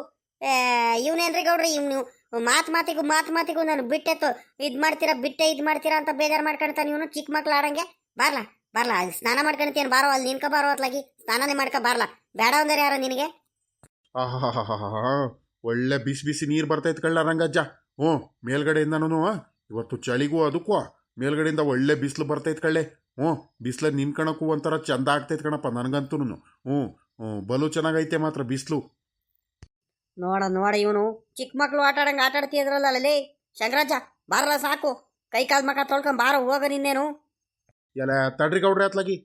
S1: ಇವನೇನ್ರಿ ಗೌಡ್ರಿ, ಇವ್ನು ಮಾತ್ ಮಾತಿಗೂ ಮಾತ್ ಮಾತಿಗೂ ನಾನು ಬಿಟ್ಟೆ ಇದು ಮಾಡ್ತೀರಾ, ಬಿಟ್ಟೆ ಇದ್ ಮಾಡ್ತೀರಾ ಅಂತ ಬೇಜಾರು ಮಾಡ್ಕೊಳ್ತಾನೆ ಇವನು ಚಿಕ್ಕ ಮಕ್ಳು ಆಡಂಗೆ. ಬಾರ್ಲಾ, ಬಾರ್ಲ, ಅಲ್ಲಿ ಸ್ನಾನ ಮಾಡ್ಕೊಳ್ತೀನಿ ಬಾರೋ, ಅಲ್ಲಿ ನಿನ್ಕ ಬಾರೋ ಅತ್ಲಾಗಿ. ಸ್ನಾನನೇ ಮಾಡ್ಕ ಬಾರ್ಲಾ. ಬೇಡ ಅಂದ್ರೆ ಯಾರ ನಿನಗೆ?
S2: ಒಳ್ಳೆ ಬಿಸಿ ಬಿಸಿ ನೀರು ಬರ್ತೈತೆ ಕಳ್ಳ ರಂಗಜ್ಜ. ಹ್ಞೂ ಮೇಲ್ಗಡೆಯಿಂದನೂ ಇವತ್ತು ಚಳಿಗೂ ಅದಕ್ಕೂ ಮೇಲ್ಗಡೆಯಿಂದ ಒಳ್ಳೆ ಬಿಸಿಲು ಬರ್ತೈತೆ ಕಳ್ಳೆ. ಹ್ಞೂ ಬಿಸಿಲ ನಿನ್ಕಣಕ್ಕೂ ಒಂಥರ ಚಂದ ಆಗ್ತೈತೆ ಕಣಪ್ಪ ನನಗಂತೂ ಹ್ಞೂ ಹ್ಞೂ ಬಲು ಚೆನ್ನಾಗೈತೆ ಮಾತ್ರ ಬಿಸಿಲು.
S1: ನೋಡ ನೋಡ ಇವನು. ಚಿಕ್ಕ ಮಕ್ಕಳು ಆಟ ಆಡಂಗೆ ಆಟ ಆಡ್ತಿದ್ರಲ್ಲ ಅಲ್ಲೇ ಶಂಕರಾಜ ಬಾರಲ್ಲ ಸಾಕು. ಕೈ ಕಾಲು ಮಕ ತೊಳ್ಕೊಂಡು ಬಾರ ಹೋಗ ನಿನ್ನೇನು.
S2: ಎಲ್ಲ ತಡ್ರಿ ಗೌಡ್ರಿ ಅತ್ಲಾಗಿ.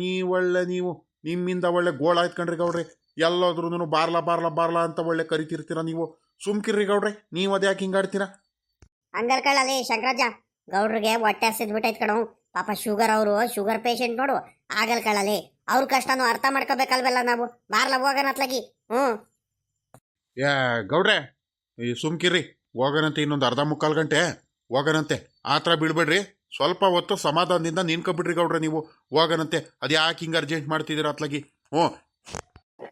S2: ನೀ ಒಳ್ಳೆ ನೀವು. ನಿಮ್ಮಿಂದ ಒಳ್ಳೆ ಗೋಳ ಆಯ್ತು ಕಣ್ರಿ ಗೌಡ್ರಿ. ಎಲ್ಲೋದ್ರೂ ಬಾರ್ಲಾ ಬಾರ್ಲಾ ಬಾರ್ಲಾ ಅಂತ ಒಳ್ಳೆ ಕರಿತಿರ್ತೀರ ನೀವು. ಸುಮ್ಕಿರ್ರಿ ಗೌಡ್ರಿ ನೀವು ಅದ್ಯಾಕೆ ಹಿಂಗಾಡ್ತೀರಾ?
S1: ಹಂಗಾರ ಕಳ್ಳಲ್ಲಿ ಶಂಕರಾಜ ಗೌಡ್ರಿಗೆ ಹೊಟ್ಟೆ ಹಸಿದ್ಬಿಟ್ಟೈತ್ ಕಣೋ. ಪಾಪ ಶುಗರ್ ಅವರು ಶುಗರ್ ಪೇಷಂಟ್ ನೋಡು ಆಗಲ್ ಕಳಲೆ ಅವ್ರ ಕಷ್ಟನೂ ಅರ್ಥ ಮಾಡ್ಕೋಬೇಕಲ್ವಲ್ಲ ನಾವು? ಬಾರ್ಲ ಹೋಗೋಣ ಅತ್ಲಾಗಿ. ಹ್ಞೂ
S2: ಯಾ ಗೌಡ್ರೆ ಈ ಸುಮ್ಕಿರ್ರಿ. ಹೋಗನಂತೆ ಇನ್ನೊಂದು ಅರ್ಧ ಮುಕ್ಕಾಲು ಗಂಟೆ. ಹೋಗನಂತೆ ಆ ಥರ ಬಿಡ್ಬೇಡ್ರಿ ಸ್ವಲ್ಪ ಹೊತ್ತು ಸಮಾಧಾನದಿಂದ ನಿನ್ಕೊಬಿಡ್ರಿ ಗೌಡ್ರೆ ನೀವು. ಹೋಗನಂತೆ ಅದು ಯಾಕೆ ಹಿಂಗೆ ಅರ್ಜೆಂಟ್ ಮಾಡ್ತಿದ್ದೀರ ಅತ್ಲಾಗಿ? ಹ್ಞೂ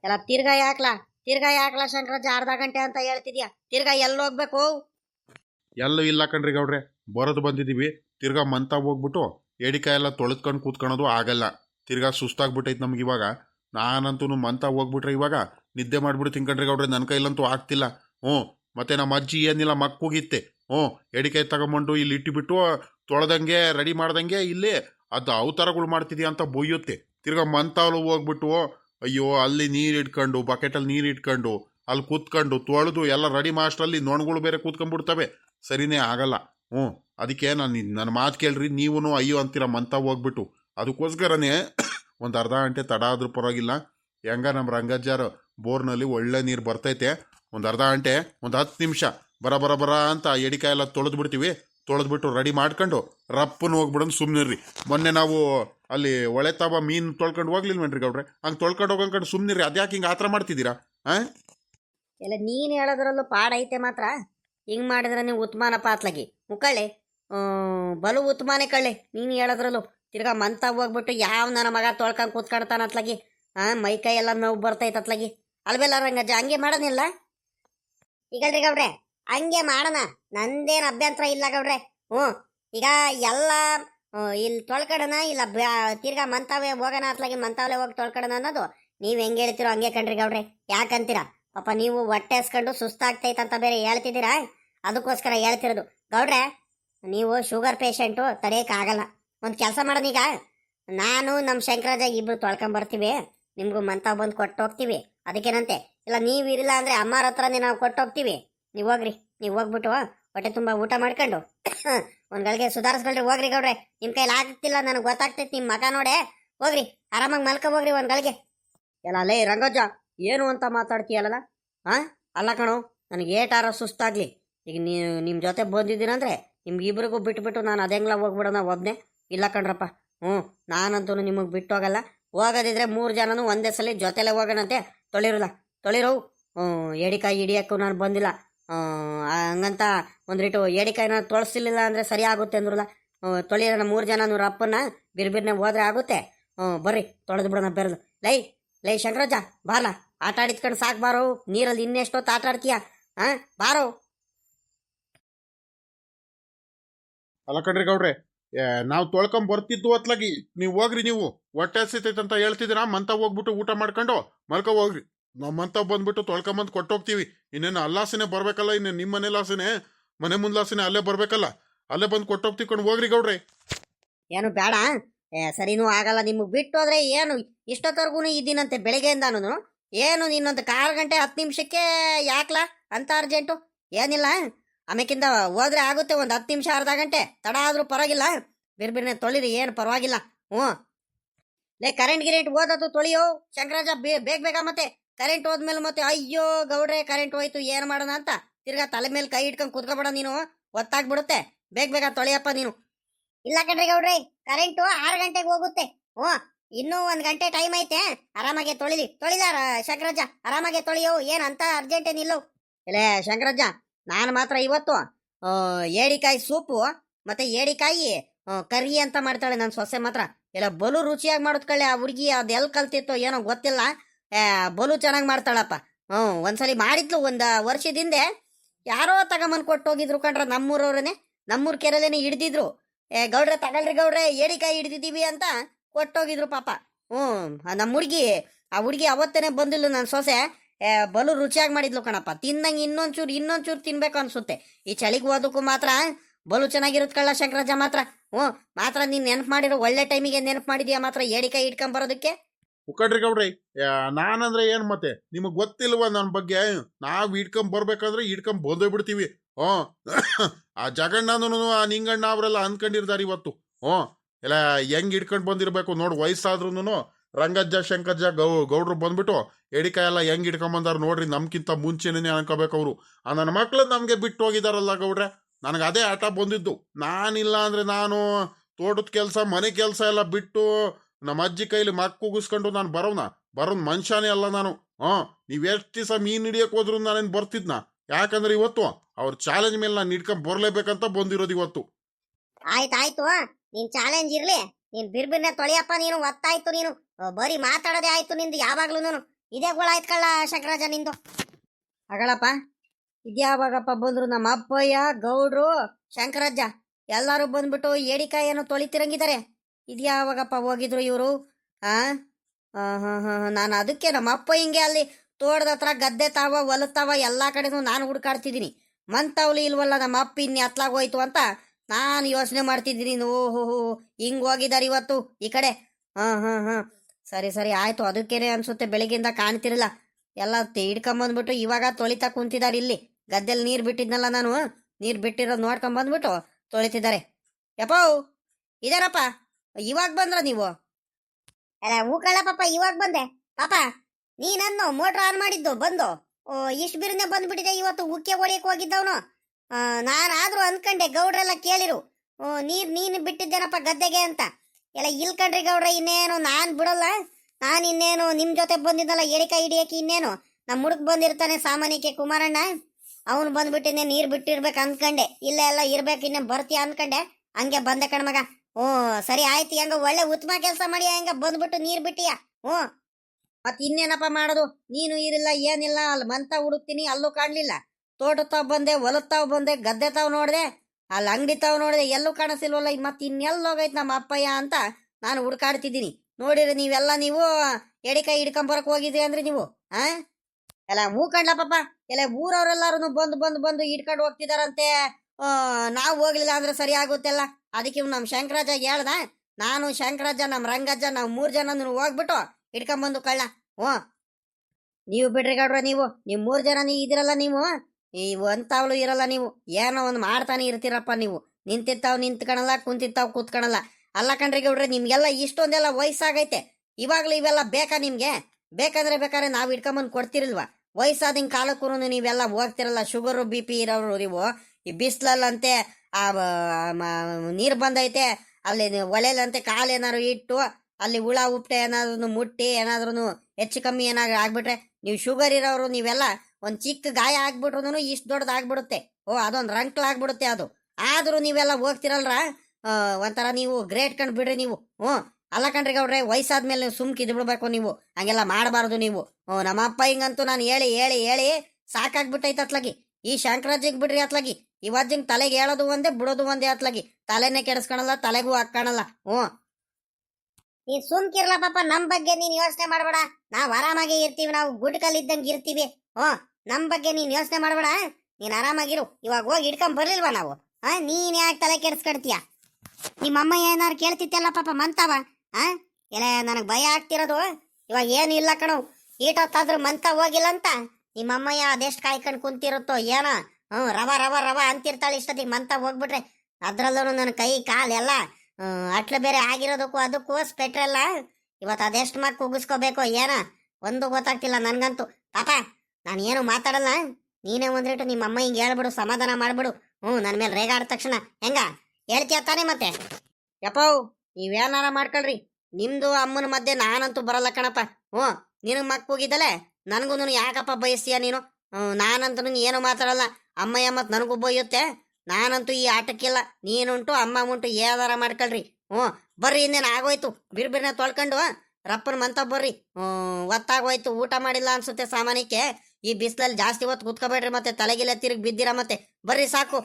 S1: ಎಲ್ಲ ತಿರ್ಗಾ ಯಾಕ್ಲಾ? ತಿರ್ಗಾ ಯಾಕ್ಲಾ ಶಂಕರಾಜ ಅರ್ಧ ಗಂಟೆ ಅಂತ ಹೇಳ್ತಿದ್ಯಾ? ತಿರ್ಗಾ ಎಲ್ಲಿ ಹೋಗ್ಬೇಕು?
S2: ಎಲ್ಲೂ ಇಲ್ಲ ಕಣ್ರಿ ಗೌಡ್ರೆ. ಬರೋದು ಬಂದಿದ್ದೀವಿ ತಿರ್ಗಾ ಮಂತ ಹೋಗ್ಬಿಟ್ಟು ಎಡಿಕಾಯಿ ಎಲ್ಲ ತೊಳೆದ್ಕೊಂಡು ಕೂತ್ಕೊಳೋದು ಆಗಲ್ಲ. ತಿರ್ಗಾ ಸುಸ್ತಾಗ್ಬಿಟ್ಟೈತೆ ನಮ್ಗೆ ಇವಾಗ. ನಾನಂತೂ ಮಂತ ಹೋಗ್ಬಿಟ್ರೆ ಇವಾಗ ನಿದ್ದೆ ಮಾಡಿಬಿಟ್ಟು ತಿನ್ಕೊಂಡ್ರೆ ಗೌಡ್ರೆ ನನ್ನ ಕೈಲಂತೂ ಆಗ್ತಿಲ್ಲ. ಹ್ಞೂ, ಮತ್ತೆ ನಮ್ಮ ಅಜ್ಜಿ ಏನಿಲ್ಲ, ಮಕ್ಕೂಗಿತ್ತೆ. ಹ್ಞೂ ಎಡಿಕಾಯಿ ತಗೊಂಬಂಡು ಇಲ್ಲಿ ಇಟ್ಟುಬಿಟ್ಟು ತೊಳೆದಂಗೆ, ರೆಡಿ ಮಾಡ್ದಂಗೆ ಇಲ್ಲಿ ಅದು ಅವತಾರಗಳು ಮಾಡ್ತಿದ್ಯಾ ಅಂತ ಬೊಯ್ಯುತ್ತೆ. ತಿರ್ಗಾ ಮಂತಾವಲು ಹೋಗ್ಬಿಟ್ಟು, ಅಯ್ಯೋ, ಅಲ್ಲಿ ನೀರು ಇಟ್ಕೊಂಡು, ಬಕೆಟಲ್ಲಿ ನೀರು ಇಟ್ಕೊಂಡು, ಅಲ್ಲಿ ಕೂತ್ಕೊಂಡು, ತೊಳೆದು ಎಲ್ಲ ರೆಡಿ ಮಾಸ್ಟ್ರಲ್ಲಿ ನೊಣಗಳು ಬೇರೆ ಕೂತ್ಕೊಂಡ್ಬಿಡ್ತವೆ. ಸರಿನೇ ಆಗಲ್ಲ. ಹ್ಞೂ. ಅದಕ್ಕೆ ನಾನು ನನ್ನ ಮಾತು ಕೇಳ್ರಿ ನೀವೂ ಅಯ್ಯೋ ಅಂತೀರ ಮಂತ ಹೋಗ್ಬಿಟ್ಟು. ಅದಕ್ಕೋಸ್ಕರನೇ ಒಂದು ಅರ್ಧ ಗಂಟೆ ತಡ ಆದರೂ ಪರವಾಗಿಲ್ಲ. ಹೆಂಗ ನಮ್ಮ ರಂಗಜ್ಜಾರ ಬೋರ್ನಲ್ಲಿ ಒಳ್ಳೆ ನೀರು ಬರ್ತೈತೆ. ಒಂದು ಅರ್ಧ ಗಂಟೆ, ಒಂದು ಹತ್ತು ನಿಮಿಷ, ಬರ ಬರ ಬರ ಅಂತ ಎಡಿಕಾಯಿ ಎಲ್ಲ ತೊಳೆದು ಬಿಡ್ತೀವಿ ತೊಳೆದ್ಬಿಟ್ಟು ರೆಡಿ ಮಾಡ್ಕೊಂಡು ರಪ್ಪನ ಹೋಗ್ಬಿಡೋದು ಸುಮ್ಮನಿರ್ರಿ ಮೊನ್ನೆ ನಾವು ಅಲ್ಲಿ ಒಳೆ ತಾವ ಮೀನು ತೊಳ್ಕೊಂಡು ಹೋಗ್ಲಿಲ್ವೇನ್ರಿ ಗೌಡ್ರೆ? ಹಂಗೆ ತೊಳ್ಕೊಂಡು ಹೋಗಂಕಂಡು ಸುಮ್ಮನಿರಿ ಅದ್ಯಾಕೆ ಹಿಂಗೆ ಆತರ ಮಾಡ್ತಿದ್ದೀರಾ? ಹಾಂ
S1: ಎಲ್ಲ ನೀನು ಹೇಳೋದ್ರಲ್ಲೂ ಪಾಡೈತೆ ಮಾತ್ರ. ಹಿಂಗೆ ಮಾಡಿದ್ರೆ ನೀವು ಉತ್ಮಾನ ಪಾತ್ಲಾಗಿ. ಮುಕ್ಕಳ್ಳಿ. ಬಲು ಉತ್ಮಾನೆ ಕಳ್ಳೆ. ನೀನು ಹೇಳೋದ್ರಲ್ಲೂ. ತಿರ್ಗಾ ಮಂತ ಹೋಗ್ಬಿಟ್ಟು ಯಾವ ನನ್ನ ಮಗ ತೊಳ್ಕೊಂಡು ಕೂತ್ಕೊಳ್ತಾನ ಅತ್ಲಾಗಿ? ಹಾಂ ಮೈ ಕೈ ಎಲ್ಲ ನೋವು ಬರ್ತೈತೆ ಅತ್ಲಾಗಿ. ಅಲ್ವೆಲ್ಲ ರಂಗಜ್ಜ ಹಂಗೆ ಮಾಡೋನಿಲ್ಲ ಈಗಲ್ರಿ ಗೌಡ್ರೆ, ಹಂಗೆ ಮಾಡೋಣ. ನಂದೇನು ಅಭ್ಯಂತರ ಇಲ್ಲ ಗೌಡ್ರೆ. ಹ್ಞೂ ಈಗ ಎಲ್ಲ ಇಲ್ಲಿ ತೊಳ್ಕೊಡೋಣ, ಇಲ್ಲ ತಿರ್ಗಾ ಮಂತಾವೆ ಹೋಗೋಣ ಅತ್ಲಾಗಿ ಮಂತಾವಲೆ ಹೋಗಿ ತೊಳ್ಕೊಡೋಣ ಅನ್ನೋದು ನೀವು ಹೆಂಗೆ ಹೇಳ್ತಿರೋ ಹಂಗೆ ಕಣ್ರಿ ಗೌಡ್ರೆ. ಯಾಕಂತೀರಾ? ಪಾಪ ನೀವು ಹೊಟ್ಟೆ ಹಸ್ಕೊಂಡು ಸುಸ್ತಾಗ್ತೈತೆ ಅಂತ ಬೇರೆ ಹೇಳ್ತಿದ್ದೀರಾ? ಅದಕ್ಕೋಸ್ಕರ ಹೇಳ್ತಿರೋದು. ಗೌಡ್ರೆ ನೀವು ಶುಗರ್ ಪೇಷಂಟು ತಡೆಯೋಕ್ಕಾಗಲ್ಲ ಒಂದು ಕೆಲಸ ಮಾಡೋದೀಗ ನಾನು ನಮ್ಮ ಶಂಕರಾಜ ಇಬ್ರು ತೊಳ್ಕೊಂಬರ್ತೀವಿ ನಿಮಗೂ ಮಂತ ಬಂದು ಕೊಟ್ಟು ಹೋಗ್ತೀವಿ. ಅದಕ್ಕೇನಂತೆ? ಇಲ್ಲ, ನೀವು ಇರಲಿಲ್ಲ ಅಂದರೆ ಅಮ್ಮಾರ ಹತ್ರನೇ ನಾವು ಕೊಟ್ಟು ಹೋಗ್ತೀವಿ. ನೀವು ಹೋಗ್ರಿ. ನೀವು ಹೋಗ್ಬಿಟ್ಟು ಹೊಟ್ಟೆ ತುಂಬ ಊಟ ಮಾಡ್ಕೊಂಡು. ಒಂದು ಗಳಿಗೆ ಸುಧಾರಿಸ್ಕೊಳ್ರಿ. ಹೋಗ್ರಿ ಗೌಡ್ರೆ. ನಿಮ್ಮ ಕೈಲಿ ಆಗ್ತಿಲ್ಲ, ನನಗೆ ಗೊತ್ತಾಗ್ತೈತಿ ನಿಮ್ಮ ಮಗ ನೋಡೆ. ಹೋಗ್ರಿ. ಆರಾಮಾಗಿ ಮಲ್ಕೊ ಹೋಗ್ರಿ ಒಂದು ಗಳಿಗೆ. ಎಲ್ಲ, ಲೇ, ರಂಗಜ್ಜ, ಏನು ಅಂತ ಮಾತಾಡ್ತೀಯಲ್ಲ ಹಾಂ ಅಲ್ಲ ಕಣೋ, ನನಗೆ ಏಟಾರ ಸುಸ್ತಾಗಲಿ. ಈಗ ನೀವು ನಿಮ್ಮ ಜೊತೆ ಬಂದಿದ್ದೀರಂದ್ರೆ ನಿಮ್ಗಿಬ್ರಿಗೂ ಬಿಟ್ಬಿಟ್ಟು ನಾನು ಅದೆಂಗ್ಲ ಹೋಗ್ಬಿಡೋಣ ಒಬ್ಬನೇ ಇಲ್ಲ ಕಣ್ರಪ್ಪ. ಹ್ಞೂ ನಾನಂತೂ ನಿಮಗೆ ಬಿಟ್ಟು ಹೋಗಲ್ಲ. ಹೋಗೋದಿದ್ರೆ ಮೂರು ಜನನೂ ಒಂದೇ ಸಲ ಜೊತೆಲೆ ಹೋಗೋಣಂತೆ. ತೊಳಿರಲ್ಲ, ತೊಳಿರೋ. ಹ್ಞೂ, ಏಡಿಕಾಯಿ ಹಿಡಿಯೋಕ್ಕೂ ನಾನು ಬಂದಿಲ್ಲ. ಹಂಗಂತ ರೀಟು ಎಡಿಕಾಯಿನ ತೊಳಸಿಲಿಲ್ಲ ಅಂದರೆ ಸರಿ ಆಗುತ್ತೆ ಅಂದ್ರಲ್ಲ. ತೊಳಿಯೋಣ ಮೂರು ಜನ ನೂರ ಅಪ್ಪನ ಬಿರ್ಬಿರ್ನೆ ಹೋದ್ರೆ ಆಗುತ್ತೆ. ಹ್ಞೂ, ಬರ್ರಿ, ತೊಳೆದು ಬಿಡೋಣ ಬೆರೆದು ಲೈ ಲೈ ಶಂಕರಜ್ಜ ಬಾರ್ಲ. ಆಟ ಆಡಿದ್ಕೊಂಡು ಸಾಕು ಬಾರೋ. ನೀರಲ್ಲಿ ಇನ್ನೆಷ್ಟೊತ್ತು ಆಟ ಆಡ್ತೀಯ? ಹಾಂ, ಬಾರೋ.
S2: ಅಲ್ಲ ಕಣ್ರಿ ಗೌಡ್ರೆ ನಾವು ತೊಳ್ಕೊಂಡ್ ಬರ್ತಿದ್ದು ಅತ್ಲಾಗಿ. ನೀವು ಹೋಗ್ರಿ ನೀವು. ಹೊಟ್ಟೆ ಹಸಿತೈತೆ ಅಂತ ಹೇಳ್ತಿದ್ದೀರಾ? ಮಂತ ಹೋಗ್ಬಿಟ್ಟು ಊಟ ಮಾಡ್ಕೊಂಡು ಮಲ್ಕೊ ಹೋಗ್ರಿ. ನಾವು ಮಂತ ಬಂದ್ಬಿಟ್ಟು ತೊಳ್ಕೊಂಬಂದು ಕೊಟ್ಟೋಗ್ತೀವಿ. ಇನ್ನೇನು ಅಲ್ಲಾಸನೆ ಬರ್ಬೇಕಲ್ಲ, ಇನ್ನೇನು ನಿಮ್ಮ ಮನೇಲಾಸನೆ ಮನೆ ಮುಂದ್ಲಾಸನೆ ಅಲ್ಲೇ ಬರ್ಬೇಕಲ್ಲ? ಅಲ್ಲೇ ಬಂದು ಕೊಟ್ಟೋಗ್ತಿಕೊಂಡು ಹೋಗ್ರಿ ಗೌಡ್ರೆ.
S1: ಏನು ಬೇಡ ಸರಿನೂ ಆಗಲ್ಲ. ನಿಮಗೆ ಬಿಟ್ಟು ಹೋದ್ರೆ ಏನು? ಇಷ್ಟೊತ್ತವರೆಗೂ ಇದ್ದೀನಂತೆ ಬೆಳಿಗ್ಗೆಯಿಂದಾನು ಏನು ನಿನ್ನೊಂದು ಕಾಲು ಗಂಟೆ ಹತ್ತು ನಿಮಿಷಕ್ಕೆ ಯಾಕ್ಲಾ? ಅಂತ ಅರ್ಜೆಂಟು ಏನಿಲ್ಲ? ಆಮೇಕಿಂದ ಹೋದ್ರೆ ಆಗುತ್ತೆ ಒಂದು ಹತ್ತು ನಿಮಿಷ, ಅರ್ಧ ಗಂಟೆ. ತಡ ಆದ್ರೂ ಪರವಾಗಿಲ್ಲ. ಬಿರ್ಬಿರ್ನೆ ತೊಳಿರಿ, ಏನು ಪರವಾಗಿಲ್ಲ. ಹ್ಞೂ. ಲೇ ಕರೆಂಟ್ ಗಿರೆಂಟ್ ಓದೋದು ತೊಳಿಯೋ. ಶಂಕರಾಜ ಬೇಗ ಬೇಗ ಮತ್ತೆ ಕರೆಂಟ್ ಹೋದ್ಮೇಲೆ ಮತ್ತೆ ಅಯ್ಯೋ ಗೌಡ್ರೆ ಕರೆಂಟ್ ಹೋಯ್ತು, ಏನು ಮಾಡೋಣ ಅಂತ. ತಿರ್ಗಾ ತಲೆ ಮೇಲೆ ಕೈ ಇಟ್ಕೊಂಡು ಕುತ್ಕೊಬೇಡ ನೀನು. ಒತ್ತಾಗ್ಬಿಡುತ್ತೆ. ಬೇಗ ಬೇಗ ತೊಳಿಯಪ್ಪ ನೀನು. ಇಲ್ಲ ಕಣ್ರಿ ಗೌಡ್ರಿ ಕರೆಂಟು ಆರು ಗಂಟೆಗೆ ಹೋಗುತ್ತೆ. ಹ್ಞೂ. ಇನ್ನೂ ಒಂದು ಗಂಟೆ ಟೈಮ್ ಐತೆ. ಆರಾಮಾಗೆ ತೊಳಿಲಿ ತೊಳಿಲ ಶಂಕರಜ್ಜ ಆರಾಮಾಗೆ ತೊಳಿಯೋ. ಏನು ಅಂತ ಅರ್ಜೆಂಟ್ ಏನಿಲ್ಲೋ. ಇಲ್ಲೇ ಶಂಕರಜ್ಜ ನಾನು ಮಾತ್ರ ಇವತ್ತು ಏಡಿಕಾಯಿ ಸೂಪು ಮತ್ತೆ ಏಡಿಕಾಯಿ ಕರಿ ಅಂತ ಮಾಡ್ತಾಳೆ ನನ್ನ ಸೊಸೆ ಮಾತ್ರ. ಇಲ್ಲ ಬಲು ರುಚಿಯಾಗಿ ಮಾಡೋದ್ಕಳ್ಳೆ ಆ ಹುಡುಗಿ ಅದು ಎಲ್ಲಿ ಕಲ್ತಿತ್ತು ಏನೋ ಗೊತ್ತಿಲ್ಲ. ಬಲು ಚೆನ್ನಾಗಿ ಮಾಡ್ತಾಳಪ್ಪ. ಹ್ಞೂ, ಒಂದ್ಸಲಿ ಮಾಡಿದ್ಲು, ಒಂದು ವರ್ಷದಿಂದೆ ಯಾರೋ ತಗೊಂಬಂದು ಕೊಟ್ಟು ಹೋಗಿದ್ರು ಕಣ್ರ ನಮ್ಮೂರವ್ರನ್ನೇ. ನಮ್ಮೂರ ಕೆರೆಲೇನೆ ಹಿಡ್ದಿದ್ರು. ಏ, ಗೌಡ್ರೆ ತಗಳ್ರಿ ಗೌಡ್ರೆ ಏಡಿಕಾಯಿ ಹಿಡ್ದಿದ್ದೀವಿ ಅಂತ ಕೊಟ್ಟೋಗಿದ್ರು ಪಾಪ. ಹ್ಞೂ ನಮ್ಮ ಹುಡುಗಿ ಆ ಹುಡುಗಿ ಅವತ್ತೇನೆ ಬಂದಿಲ್ಲ ನನ್ನ ಸೊಸೆ. ಬಲು ರುಚಿಯಾಗಿ ಮಾಡಿದ್ಲು ಕಣಪ್ಪ. ತಿಂದಂಗೆ ಇನ್ನೊಂಚೂರು ಇನ್ನೊಂಚೂರು ತಿನ್ಬೇಕು ಅನ್ಸುತ್ತೆ. ಈ ಚಳಿಗೆ ಹೋದಕ್ಕೂ ಮಾತ್ರ, ಬಲು ಚೆನ್ನಾಗಿರುತ್ತೆ ಕಳ್ಳ ಶಂಕರಾಜ ಮಾತ್ರ. ಹ್ಞೂ, ಮಾತ್ರ ನೀನ್ ನೆನಪು ಮಾಡಿರೋ ಒಳ್ಳೆ ಟೈಮಿಗೆ ನೆನಪು ಮಾಡಿದ್ಯಾ ಮಾತ್ರ ಏಡಿಕಾಯಿ ಇಟ್ಕೊಂಡ್ ಬರೋದಕ್ಕೆ?
S2: ಉಕ್ಕಡ್ರಿ ಗೌಡ್ರಿ ನಾನಂದ್ರೆ ಏನ್ ಮತ್ತೆ? ನಿಮಗೆ ಗೊತ್ತಿಲ್ವಾ ನನ್ನ ಬಗ್ಗೆ? ನಾವು ಇಟ್ಕೊಂಡ್ ಬರ್ಬೇಕಂದ್ರೆ ಇಟ್ಕೊಂಡ್ ಬಂದೇ ಬಿಡ್ತೀವಿ. ಹ್ಞೂ, ಆ ಜಗಣ್ಣನೂ ಆ ನಿಂಗಣ್ಣ ಅವರೆಲ್ಲ ಅನ್ಕೊಂಡಿರ್ತಾರೆ ಇವತ್ತು. ಹ್ಞೂ, ಎಲ್ಲ ಹೆಂಗ್ ಇಟ್ಕೊಂಡ್ ಬಂದಿರ್ಬೇಕು ನೋಡ್ ವಯಸ್ಸಾದ್ರೂನು ರಂಗಜ್ಜ ಶಂಕರ್ಜ ಗೌ, ಗೌಡ್ರು ಬಂದ್ಬಿಟ್ಟು ಎಡಿಕಾಯಿ ಎಲ್ಲ ಹೆಂಗ್ ಇಟ್ಕೊಂಡ್ ಬಂದಾರ ನೋಡ್ರಿ, ನಮ್ಕಿಂತ ಮುಂಚೆನೇ ಅನ್ಕೋಬೇಕು ಅವರು. ಆ ನನ್ನ ಮಕ್ಳು ನಮಗೆ ಬಿಟ್ಟು ಹೋಗಿದಾರಲ್ಲ ಗೌಡ್ರೆ, ನನಗೆ ಅದೇ ಆಟ ಬಂದಿದ್ದು. ನಾನಿಲ್ಲ ಅಂದ್ರೆ ನಾನು ತೋಟದ ಕೆಲಸ, ಮನೆ ಕೆಲಸ ಎಲ್ಲ ಬಿಟ್ಟು ನಮ್ಮ ಅಜ್ಜಿ ಕೈಲಿ ಮಕ್ಕ ಕೂಗಿಸ್ಕೊಂಡು ನಾನು ಬರೋನ ಬರೋನ್ ಮನುಷ್ಯನೇ ಅಲ್ಲ ನಾನು. ಹಾ, ನೀವು ಎಷ್ಟು ದಿವಸ ಮೀನ್ ಹಿಡಿಯಕ್ ಹೋದ್ರು ನಾನೇನು ಬರ್ತಿದ್ನ? ಯಾಕಂದ್ರೆ ಇವತ್ತು ಅವ್ರ ಚಾಲೆಂಜ್ ಮೇಲೆ ನಾನು ಹಿಡ್ಕೊಂಡ್ ಬರ್ಲೇಬೇಕಂತ ಬಂದಿರೋದು ಇವತ್ತು.
S1: ಆಯ್ತಾಯ್ತು ನೀನ್ ಚಾಲೆಂಜ್ ಇರ್ಲಿ. ನೀನ್ ಬಿರ್ಬಿರ್ನೆ ತೊಳೆಯಪ್ಪ ನೀನು. ಒತ್ತಾಯ್ತು ನೀನು. ಬರೀ ಮಾತಾಡೋದೇ ಆಯ್ತು ನಿಂದು ಯಾವಾಗ್ಲೂ ಇದೇ ಗೋಳಾಯ್ತು ಕಳ್ಳ ಶಂಕರಾಜ ನಿಂದು. ಅಗಳಪ್ಪ ಇದ್ಯಾವಾಗಪ್ಪ ಬಂದ್ರು ನಮ್ಮ ಅಪ್ಪಯ್ಯ, ಗೌಡ್ರು, ಶಂಕರಜ್ಜ, ಎಲ್ಲರೂ ಬಂದ್ಬಿಟ್ಟು ಏಡಿಕಾಯನ್ನು ತೊಳಿತಿರಂಗಿದ್ದಾರೆ. ಇದ್ಯಾವಾಗಪ್ಪ ಹೋಗಿದ್ರು ಇವರು? ಆ? ನಾನು ಅದಕ್ಕೆ ನಮ್ಮ ಅಪ್ಪ ಹಿಂಗೆ ಅಲ್ಲಿ ತೋಟದ ಹತ್ರ ಗದ್ದೆ ತಾವ ಹೊಲತಾವ ಎಲ್ಲ ಕಡೆನೂ ನಾನು ಹುಡುಕಾಡ್ತಿದ್ದೀನಿ. ಮಂತವ್ಲಿ ಇಲ್ವಲ್ಲ ನಮ್ಮ ಅಪ್ಪ ಇನ್ನು ಎತ್ಲಾಗೋಯ್ತು ಅಂತ ನಾನು ಯೋಚನೆ ಮಾಡ್ತಿದ್ದೀನಿ. ಓಹೋ ಹಿಂಗ್ ಹೋಗಿದ್ದಾರೆ ಇವತ್ತು ಈ ಕಡೆ. ಹಾಂ ಹಾಂ, ಹಾ. ಸರಿ ಸರಿ, ಆಯ್ತು. ಅದಕ್ಕೇನೆ ಅನ್ಸುತ್ತೆ ಬೆಳಿಗ್ಗೆಯಿಂದ ಕಾಣ್ತಿರಲ್ಲ. ಎಲ್ಲ ಹಿಡ್ಕೊಂಬಂದ್ಬಿಟ್ಟು ಇವಾಗ ತೊಳಿತಾ ಕುಂತಿದ್ದಾರೆ ಇಲ್ಲಿ. ಗದ್ದೆಲಿ ನೀರು ಬಿಟ್ಟಿದ್ನಲ್ಲ ನಾನು. ನೀರು ಬಿಟ್ಟಿರೋದು ನೋಡ್ಕೊಂಬಂದ್ಬಿಟ್ಟು ತೊಳಿತಿದ್ದಾರೆ. ಯಪ್ಪ, ಇದಾರಪ್ಪ. ಇವಾಗ ಬಂದ್ರ ನೀವು? ಅಲ್ಲ ಹೂಕಳ ಪಾಪ ಇವಾಗ ಬಂದೆ. ಪಾಪ, ನೀನನ್ನು ಮೋಟ್ರ್ ಆನ್ ಮಾಡಿದ್ದು, ಬಂದು. ಓ, ಇಷ್ಟು ಬಿರುನೆ ಬಂದ್ಬಿಟ್ಟಿದೆ ಇವತ್ತು ಉಕ್ಕೆ ಹೊಡಿಯಕ್ಕೆ ಹೋಗಿದ್ದವನು. ನಾನಾದ್ರೂ ಅನ್ಕಂಡೆ, ಗೌಡ್ರೆಲ್ಲ ಕೇಳಿರು. ಓ, ನೀರು ನೀನು ಬಿಟ್ಟಿದ್ದೇನಪ್ಪ ಗದ್ದೆಗೆ ಅಂತ. ಎಲ್ಲ ಇಲ್ ಕಣ್ರಿ ಗೌಡ್ರ, ಇನ್ನೇನು ನಾನು ಬಿಡಲ್ಲ. ನಾನು ಇನ್ನೇನು ನಿಮ್ಮ ಜೊತೆ ಬಂದಿದ್ದಲ್ಲ ಎಡಿಕ ಹಿಡಿಯಕ್ಕೆ ಇನ್ನೇನು? ನಮ್ಮ ಹುಡುಗ ಬಂದಿರ್ತಾನೆ ಸಾಮಾನ್ಯಕ್ಕೆ ಕುಮಾರಣ್ಣ. ಅವನು ಬಂದ್ಬಿಟ್ಟು ಇನ್ನೇ ನೀರು ಬಿಟ್ಟಿರ್ಬೇಕು ಅಂದ್ಕಂಡೆ ಇಲ್ಲ ಎಲ್ಲ ಇರ್ಬೇಕು ಇನ್ನೇ ಬರ್ತೀಯ ಅಂದ್ಕಂಡೆ ಹಂಗೆ ಬಂದೆ ಕಣ್ಮಗ ಹ್ಞೂ, ಸರಿ ಆಯ್ತು, ಹೆಂಗ ಒಳ್ಳೆ ಉತ್ತಮ ಕೆಲಸ ಮಾಡಿ ಹೆಂಗ ಬಂದ್ಬಿಟ್ಟು ನೀರು ಬಿಟ್ಟಿಯ? ಹ್ಞೂ. ಮತ್ ಇನ್ನೇನಪ್ಪ ಮಾಡೋದು? ನೀನು ಇರಿಲ್ಲ, ಏನಿಲ್ಲ, ಅಲ್ಲಿ ಮಂತ ಹುಡುಕ್ತೀನಿ, ಅಲ್ಲೂ ಕಾಣಲಿಲ್ಲ. ತೋಟ ತಾವ್ ಬಂದೆ ಹೊಲದ ತಾವ್ ಬಂದೆ ಗದ್ದೆ ತಾವ್ ನೋಡ್ದೆ. ಅಲ್ಲಿ ಅಂಗಡಿ ತಾವ್ ನೋಡಿದೆ, ಎಲ್ಲೂ ಕಾಣಿಸಿಲ್ವಲ್ಲ ಮತ್ತೆ ಇನ್ನೆಲ್ಲ ಹೋಗೈತೆ ನಮ್ಮ ಅಪ್ಪಯ್ಯ ಅಂತ ನಾನು ಹುಡ್ಕಾಡ್ತಿದ್ದೀನಿ. ನೋಡಿರಿ, ನೀವೆಲ್ಲ ನೀವು ಎಡಿಕೈ ಹಿಡ್ಕೊಂಬರಕ್ ಹೋಗಿದ್ರಿ ಅಂದ್ರೆ ನೀವು, ಆ? ಎಲ್ಲ ಮೂಕಂಡ್ಲ ಪಾಪ, ಎಲ್ಲ ಊರವ್ರೆಲ್ಲಾರು ಬಂದು ಬಂದು ಬಂದು ಹಿಡ್ಕೊಂಡು ಹೋಗ್ತಿದಾರಂತೆ. ನಾವು ಹೋಗ್ಲಿಲ್ಲ ಅಂದ್ರೆ ಸರಿ ಆಗುತ್ತೆಲ್ಲ. ಅದಕ್ಕೆ ನಮ್ಮ ಶಂಕರಾಜ ಹೇಳ್ದ, ನಾನು ಶಂಕರಾಜ ನಮ್ಮ ರಂಗಜ್ಜ, ನಾವು ಮೂರ್ ಜನ ಹೋಗ್ಬಿಟ್ಟು ಹಿಡ್ಕೊಂಬಂದು ಕಳ್ಳ, ಹ್ಞೂ. ನೀವು ಬಿಡ್ರಿ ಗೌಡ್ರ, ನೀವು ನೀವು ಮೂರ್ ಜನ ಇದಿರಲ್ಲ ನೀವು ಈ ಒಂತಾವ್ಲು ಇರಲ್ಲ ನೀವು. ಏನೋ ಒಂದು ಮಾಡ್ತಾನೆ ಇರ್ತೀರಪ್ಪ ನೀವು. ನಿಂತಿರ್ತಾವ್ ನಿಂತ್ಕೊಳಲ್ಲ ಕುಂತಿರ್ತಾವ್, ಕೂತ್ಕಣಲ್ಲ. ಅಲ್ಲ ಕಣ್ರಿ ಗೌಡ್ರೆ, ನಿಮ್ಗೆಲ್ಲ ಇಷ್ಟೊಂದೆಲ್ಲ ವಯಸ್ಸಾಗೈತೆ. ಇವಾಗ್ಲೂ ಇವೆಲ್ಲ ಬೇಕಾ ನಿಮ್ಗೆ? ಬೇಕಂದ್ರೆ ಬೇಕಾದ್ರೆ ನಾವು ಇಟ್ಕೊಂಬಂದು ಕೊಡ್ತಿರಲ್ವ? ವಯಸ್ಸಾದ ಕಾಲಕ್ಕೂ ನೀವೆಲ್ಲ ಹೋಗ್ತಿರಲ್ಲ. ಶುಗರು, ಬಿ ಪಿ ಇರೋರು ನೀವು. ಈ ಬಿಸ್ಲಲ್ಲಂತೆ, ಆ ನೀರು ಬಂದೈತೆ. ಅಲ್ಲಿ ಒಲೆಯಲ್ಲಂತೆ ಕಾಲು ಏನಾದ್ರು ಇಟ್ಟು, ಅಲ್ಲಿ ಹುಳ, ಉಪ್ಟೆ ಏನಾದ್ರು ಮುಟ್ಟಿ ಏನಾದ್ರೂ ಹೆಚ್ಚು ಕಮ್ಮಿ ಏನಾದ್ರು ಆಗ್ಬಿಟ್ರೆ, ನೀವು ಶುಗರ್ ಇರೋರು ನೀವೆಲ್ಲ ಒಂದ್ ಚಿಕ್ಕ ಗಾಯ ಆಗ್ಬಿಟ್ರು ಇಷ್ಟು ದೊಡ್ಡದಾಗ್ಬಿಡುತ್ತೆ ಓ, ಅದೊಂದು ರಂಕ್ಲ್ ಆಗ್ಬಿಡುತ್ತೆ ಅದು. ಆದರೂ ನೀವೆಲ್ಲ ಹೋಗ್ತಿರಲ್ರ? ಒಂಥರ ನೀವು ಗ್ರೇಟ್ ಕಂಡು ಬಿಡ್ರಿ ನೀವು. ಹ್ಞೂ, ಅಲ್ಲ ಕಣ್ರಿ ಗೌಡ್ರೆ, ವಯಸ್ಸಾದ್ಮೇಲೆ ನೀವು ಸುಮ್ಕಿ ಇದ್ ಬಿಡ್ಬೇಕು ನೀವು. ಹಂಗೆಲ್ಲ ಮಾಡಬಾರ್ದು ನೀವು. ಹ್ಞೂ, ನಮ್ಮಪ್ಪ ಹಿಂಗಂತೂ ನಾನು ಹೇಳಿ ಹೇಳಿ ಹೇಳಿ ಸಾಕಾಗ್ಬಿಟ್ಟೈತೆ ಅತ್ಲಾಗಿ. ಈ ಶಂಕರಾಜಿಗೆ ಬಿಡ್ರಿ ಅತ್ಲಾಗಿ. ಇವತ್ತಿಂಗ್ ತಲೆಗೆ ಹೇಳೋದು ಒಂದೇ, ಬಿಡೋದು ಒಂದೇ ಅತ್ಲಾಗಿ. ತಲೆನೇ ಕೆಡಿಸ್ಕೊಳಲ್ಲ ತಲೆಗೂ ಹಾಕಣಲ್ಲ ಹ್ಞೂ. ನೀನ್ ಸುಮ್ಕಿರ್ಲ ಪಾಪ, ನಮ್ ಬಗ್ಗೆ ನೀನ್ ಯೋಚನೆ ಮಾಡಬೇಡ. ನಾವ್ ಆರಾಮಾಗಿ ಇರ್ತೀವಿ, ನಾವು ಗುಡ್ಕಲ್ ಇದ್ದಂಗೆ ಇರ್ತೀವಿ. ಹ್ಞೂ. ನಮ್ ಬಗ್ಗೆ ನೀನ್ ಯೋಚನೆ ಮಾಡಬೇಡ. ನೀನ್ ಆರಾಮಾಗಿರು. ಇವಾಗ ಹೋಗಿ ಹಿಡ್ಕೊಂಡ್ ಬರ್ಲಿಲ್ವಾ ನಾವು? ಹಾ ನೀನ್ ಯಾಕೆ ತಲೆ ಕೆಡಿಸ್ಕೊಡ್ತೀಯ? ನಿಮ್ಮಮ್ಮ ಏನಾರು ಕೇಳ್ತಿತ್ತಲ್ಲ ಪಾಪ ಮಂತಾವ? ಹಾ ಎಲ್ಲ ನನಗ್ ಭಯ ಆಗ್ತಿರೋದು. ಇವಾಗ ಏನು ಇಲ್ಲ ಕಣೋ. ಈಟೊತ್ತಾದ್ರೂ ಮಂತ ಹೋಗಿಲ್ಲ ಅಂತ. ನಿಮ್ಮಮ್ಮಯ್ಯ ಅದೆಷ್ಟು ಕಾಯ್ಕೊಂಡು ಕುಂತಿರುತ್ತೋ ಏನೋ. ಹ್ಞೂ, ರವ ರವ ರವ ಅಂತಿರ್ತಾಳೆ ಇಷ್ಟೊತ್ತಿಗೆ ಮಂತ ಹೋಗ್ಬಿಟ್ರೆ. ಅದ್ರಲ್ಲೂ ನನ್ನ ಕೈ, ಕಾಲು ಎಲ್ಲ ಅಟ್ಲು ಬೇರೆ ಆಗಿರೋದಕ್ಕೂ ಅದಕ್ಕೂ ಸ್ಪೆಟ್ರಲ್ಲ ಇವತ್ತು ಅದೆಷ್ಟು ಮಕ್ಕ ಕುಗಿಸ್ಕೋಬೇಕು ಏನೋ. ಒಂದು ಗೊತ್ತಾಗ್ತಿಲ್ಲ ನನಗಂತೂ. ಪಾಪ ನಾನು ಏನು ಮಾತಾಡಲ್ಲ. ನೀನೇ ಒಂದ್ರೇಟು ನಿಮ್ಮ ಅಮ್ಮ ಹಿಂಗೆ ಹೇಳ್ಬಿಡು, ಸಮಾಧಾನ ಮಾಡ್ಬಿಡು. ಹ್ಞೂ ನನ್ನ ಮೇಲೆ ರೇಗಾಡ ತಕ್ಷಣ. ಹೆಂಗ? ಹೇಳ್ತೀಯ ತಾನೇ ಮತ್ತೆ? ಯಪ್ಪವು ನೀವೇನಾರ ಮಾಡ್ಕೊಳ್ರಿ. ನಿಮ್ಮದು ಅಮ್ಮನ ಮಧ್ಯೆ ನಾನಂತೂ ಬರಲ್ಲ ಕಣಪ್ಪ. ಹ್ಞೂ, ನಿನಗೆ ಮಕ್ ಹೋಗಿದ್ದಲೆ ನನಗೂ ಯಾಕಪ್ಪ ಬಯಸ್ತೀಯ ನೀನು? ನಾನಂತೂ ಏನು ಮಾತಾಡಲ್ಲ. ಅಮ್ಮಯ್ಯ ಮತ್ತು ನನಗೂ ಬೈಯುತ್ತೆ. ನಾನಂತೂ ಈ ಆಟಕ್ಕಿಲ್ಲ ನೀನುಂಟು, ಅಮ್ಮ ಉಂಟು ಏನಾರ ಮಾಡ್ಕೊಳ್ರಿ. ಹ್ಞೂ, ಬರ್ರಿ, ಇನ್ನೇನು ಆಗೋಯ್ತು. ಬಿರ್ಬಿರ್ನ ತೊಳ್ಕೊಂಡು, ರಪ್ಪನ ಮಂತ ಬರ್ರಿ. ಹ್ಞೂ, ಒತ್ತಾಗೋಯ್ತು. ಊಟ ಮಾಡಿಲ್ಲ ಅನ್ಸುತ್ತೆ ಸಾಮಾನ್ಯಕ್ಕೆ. ಈ ಬಿಸಿಲಲ್ಲಿ ಜಾಸ್ತಿ ಹೊತ್ತು ಕುತ್ಕೋಬೇಡ್ರಿ ಮತ್ತೆ ತಲೆಗಿಲ್ಲ ತಿರುಗಿ ಬಿದ್ದಿರ ಮತ್ತೆ. ಬರ್ರಿ ಸಾಕು.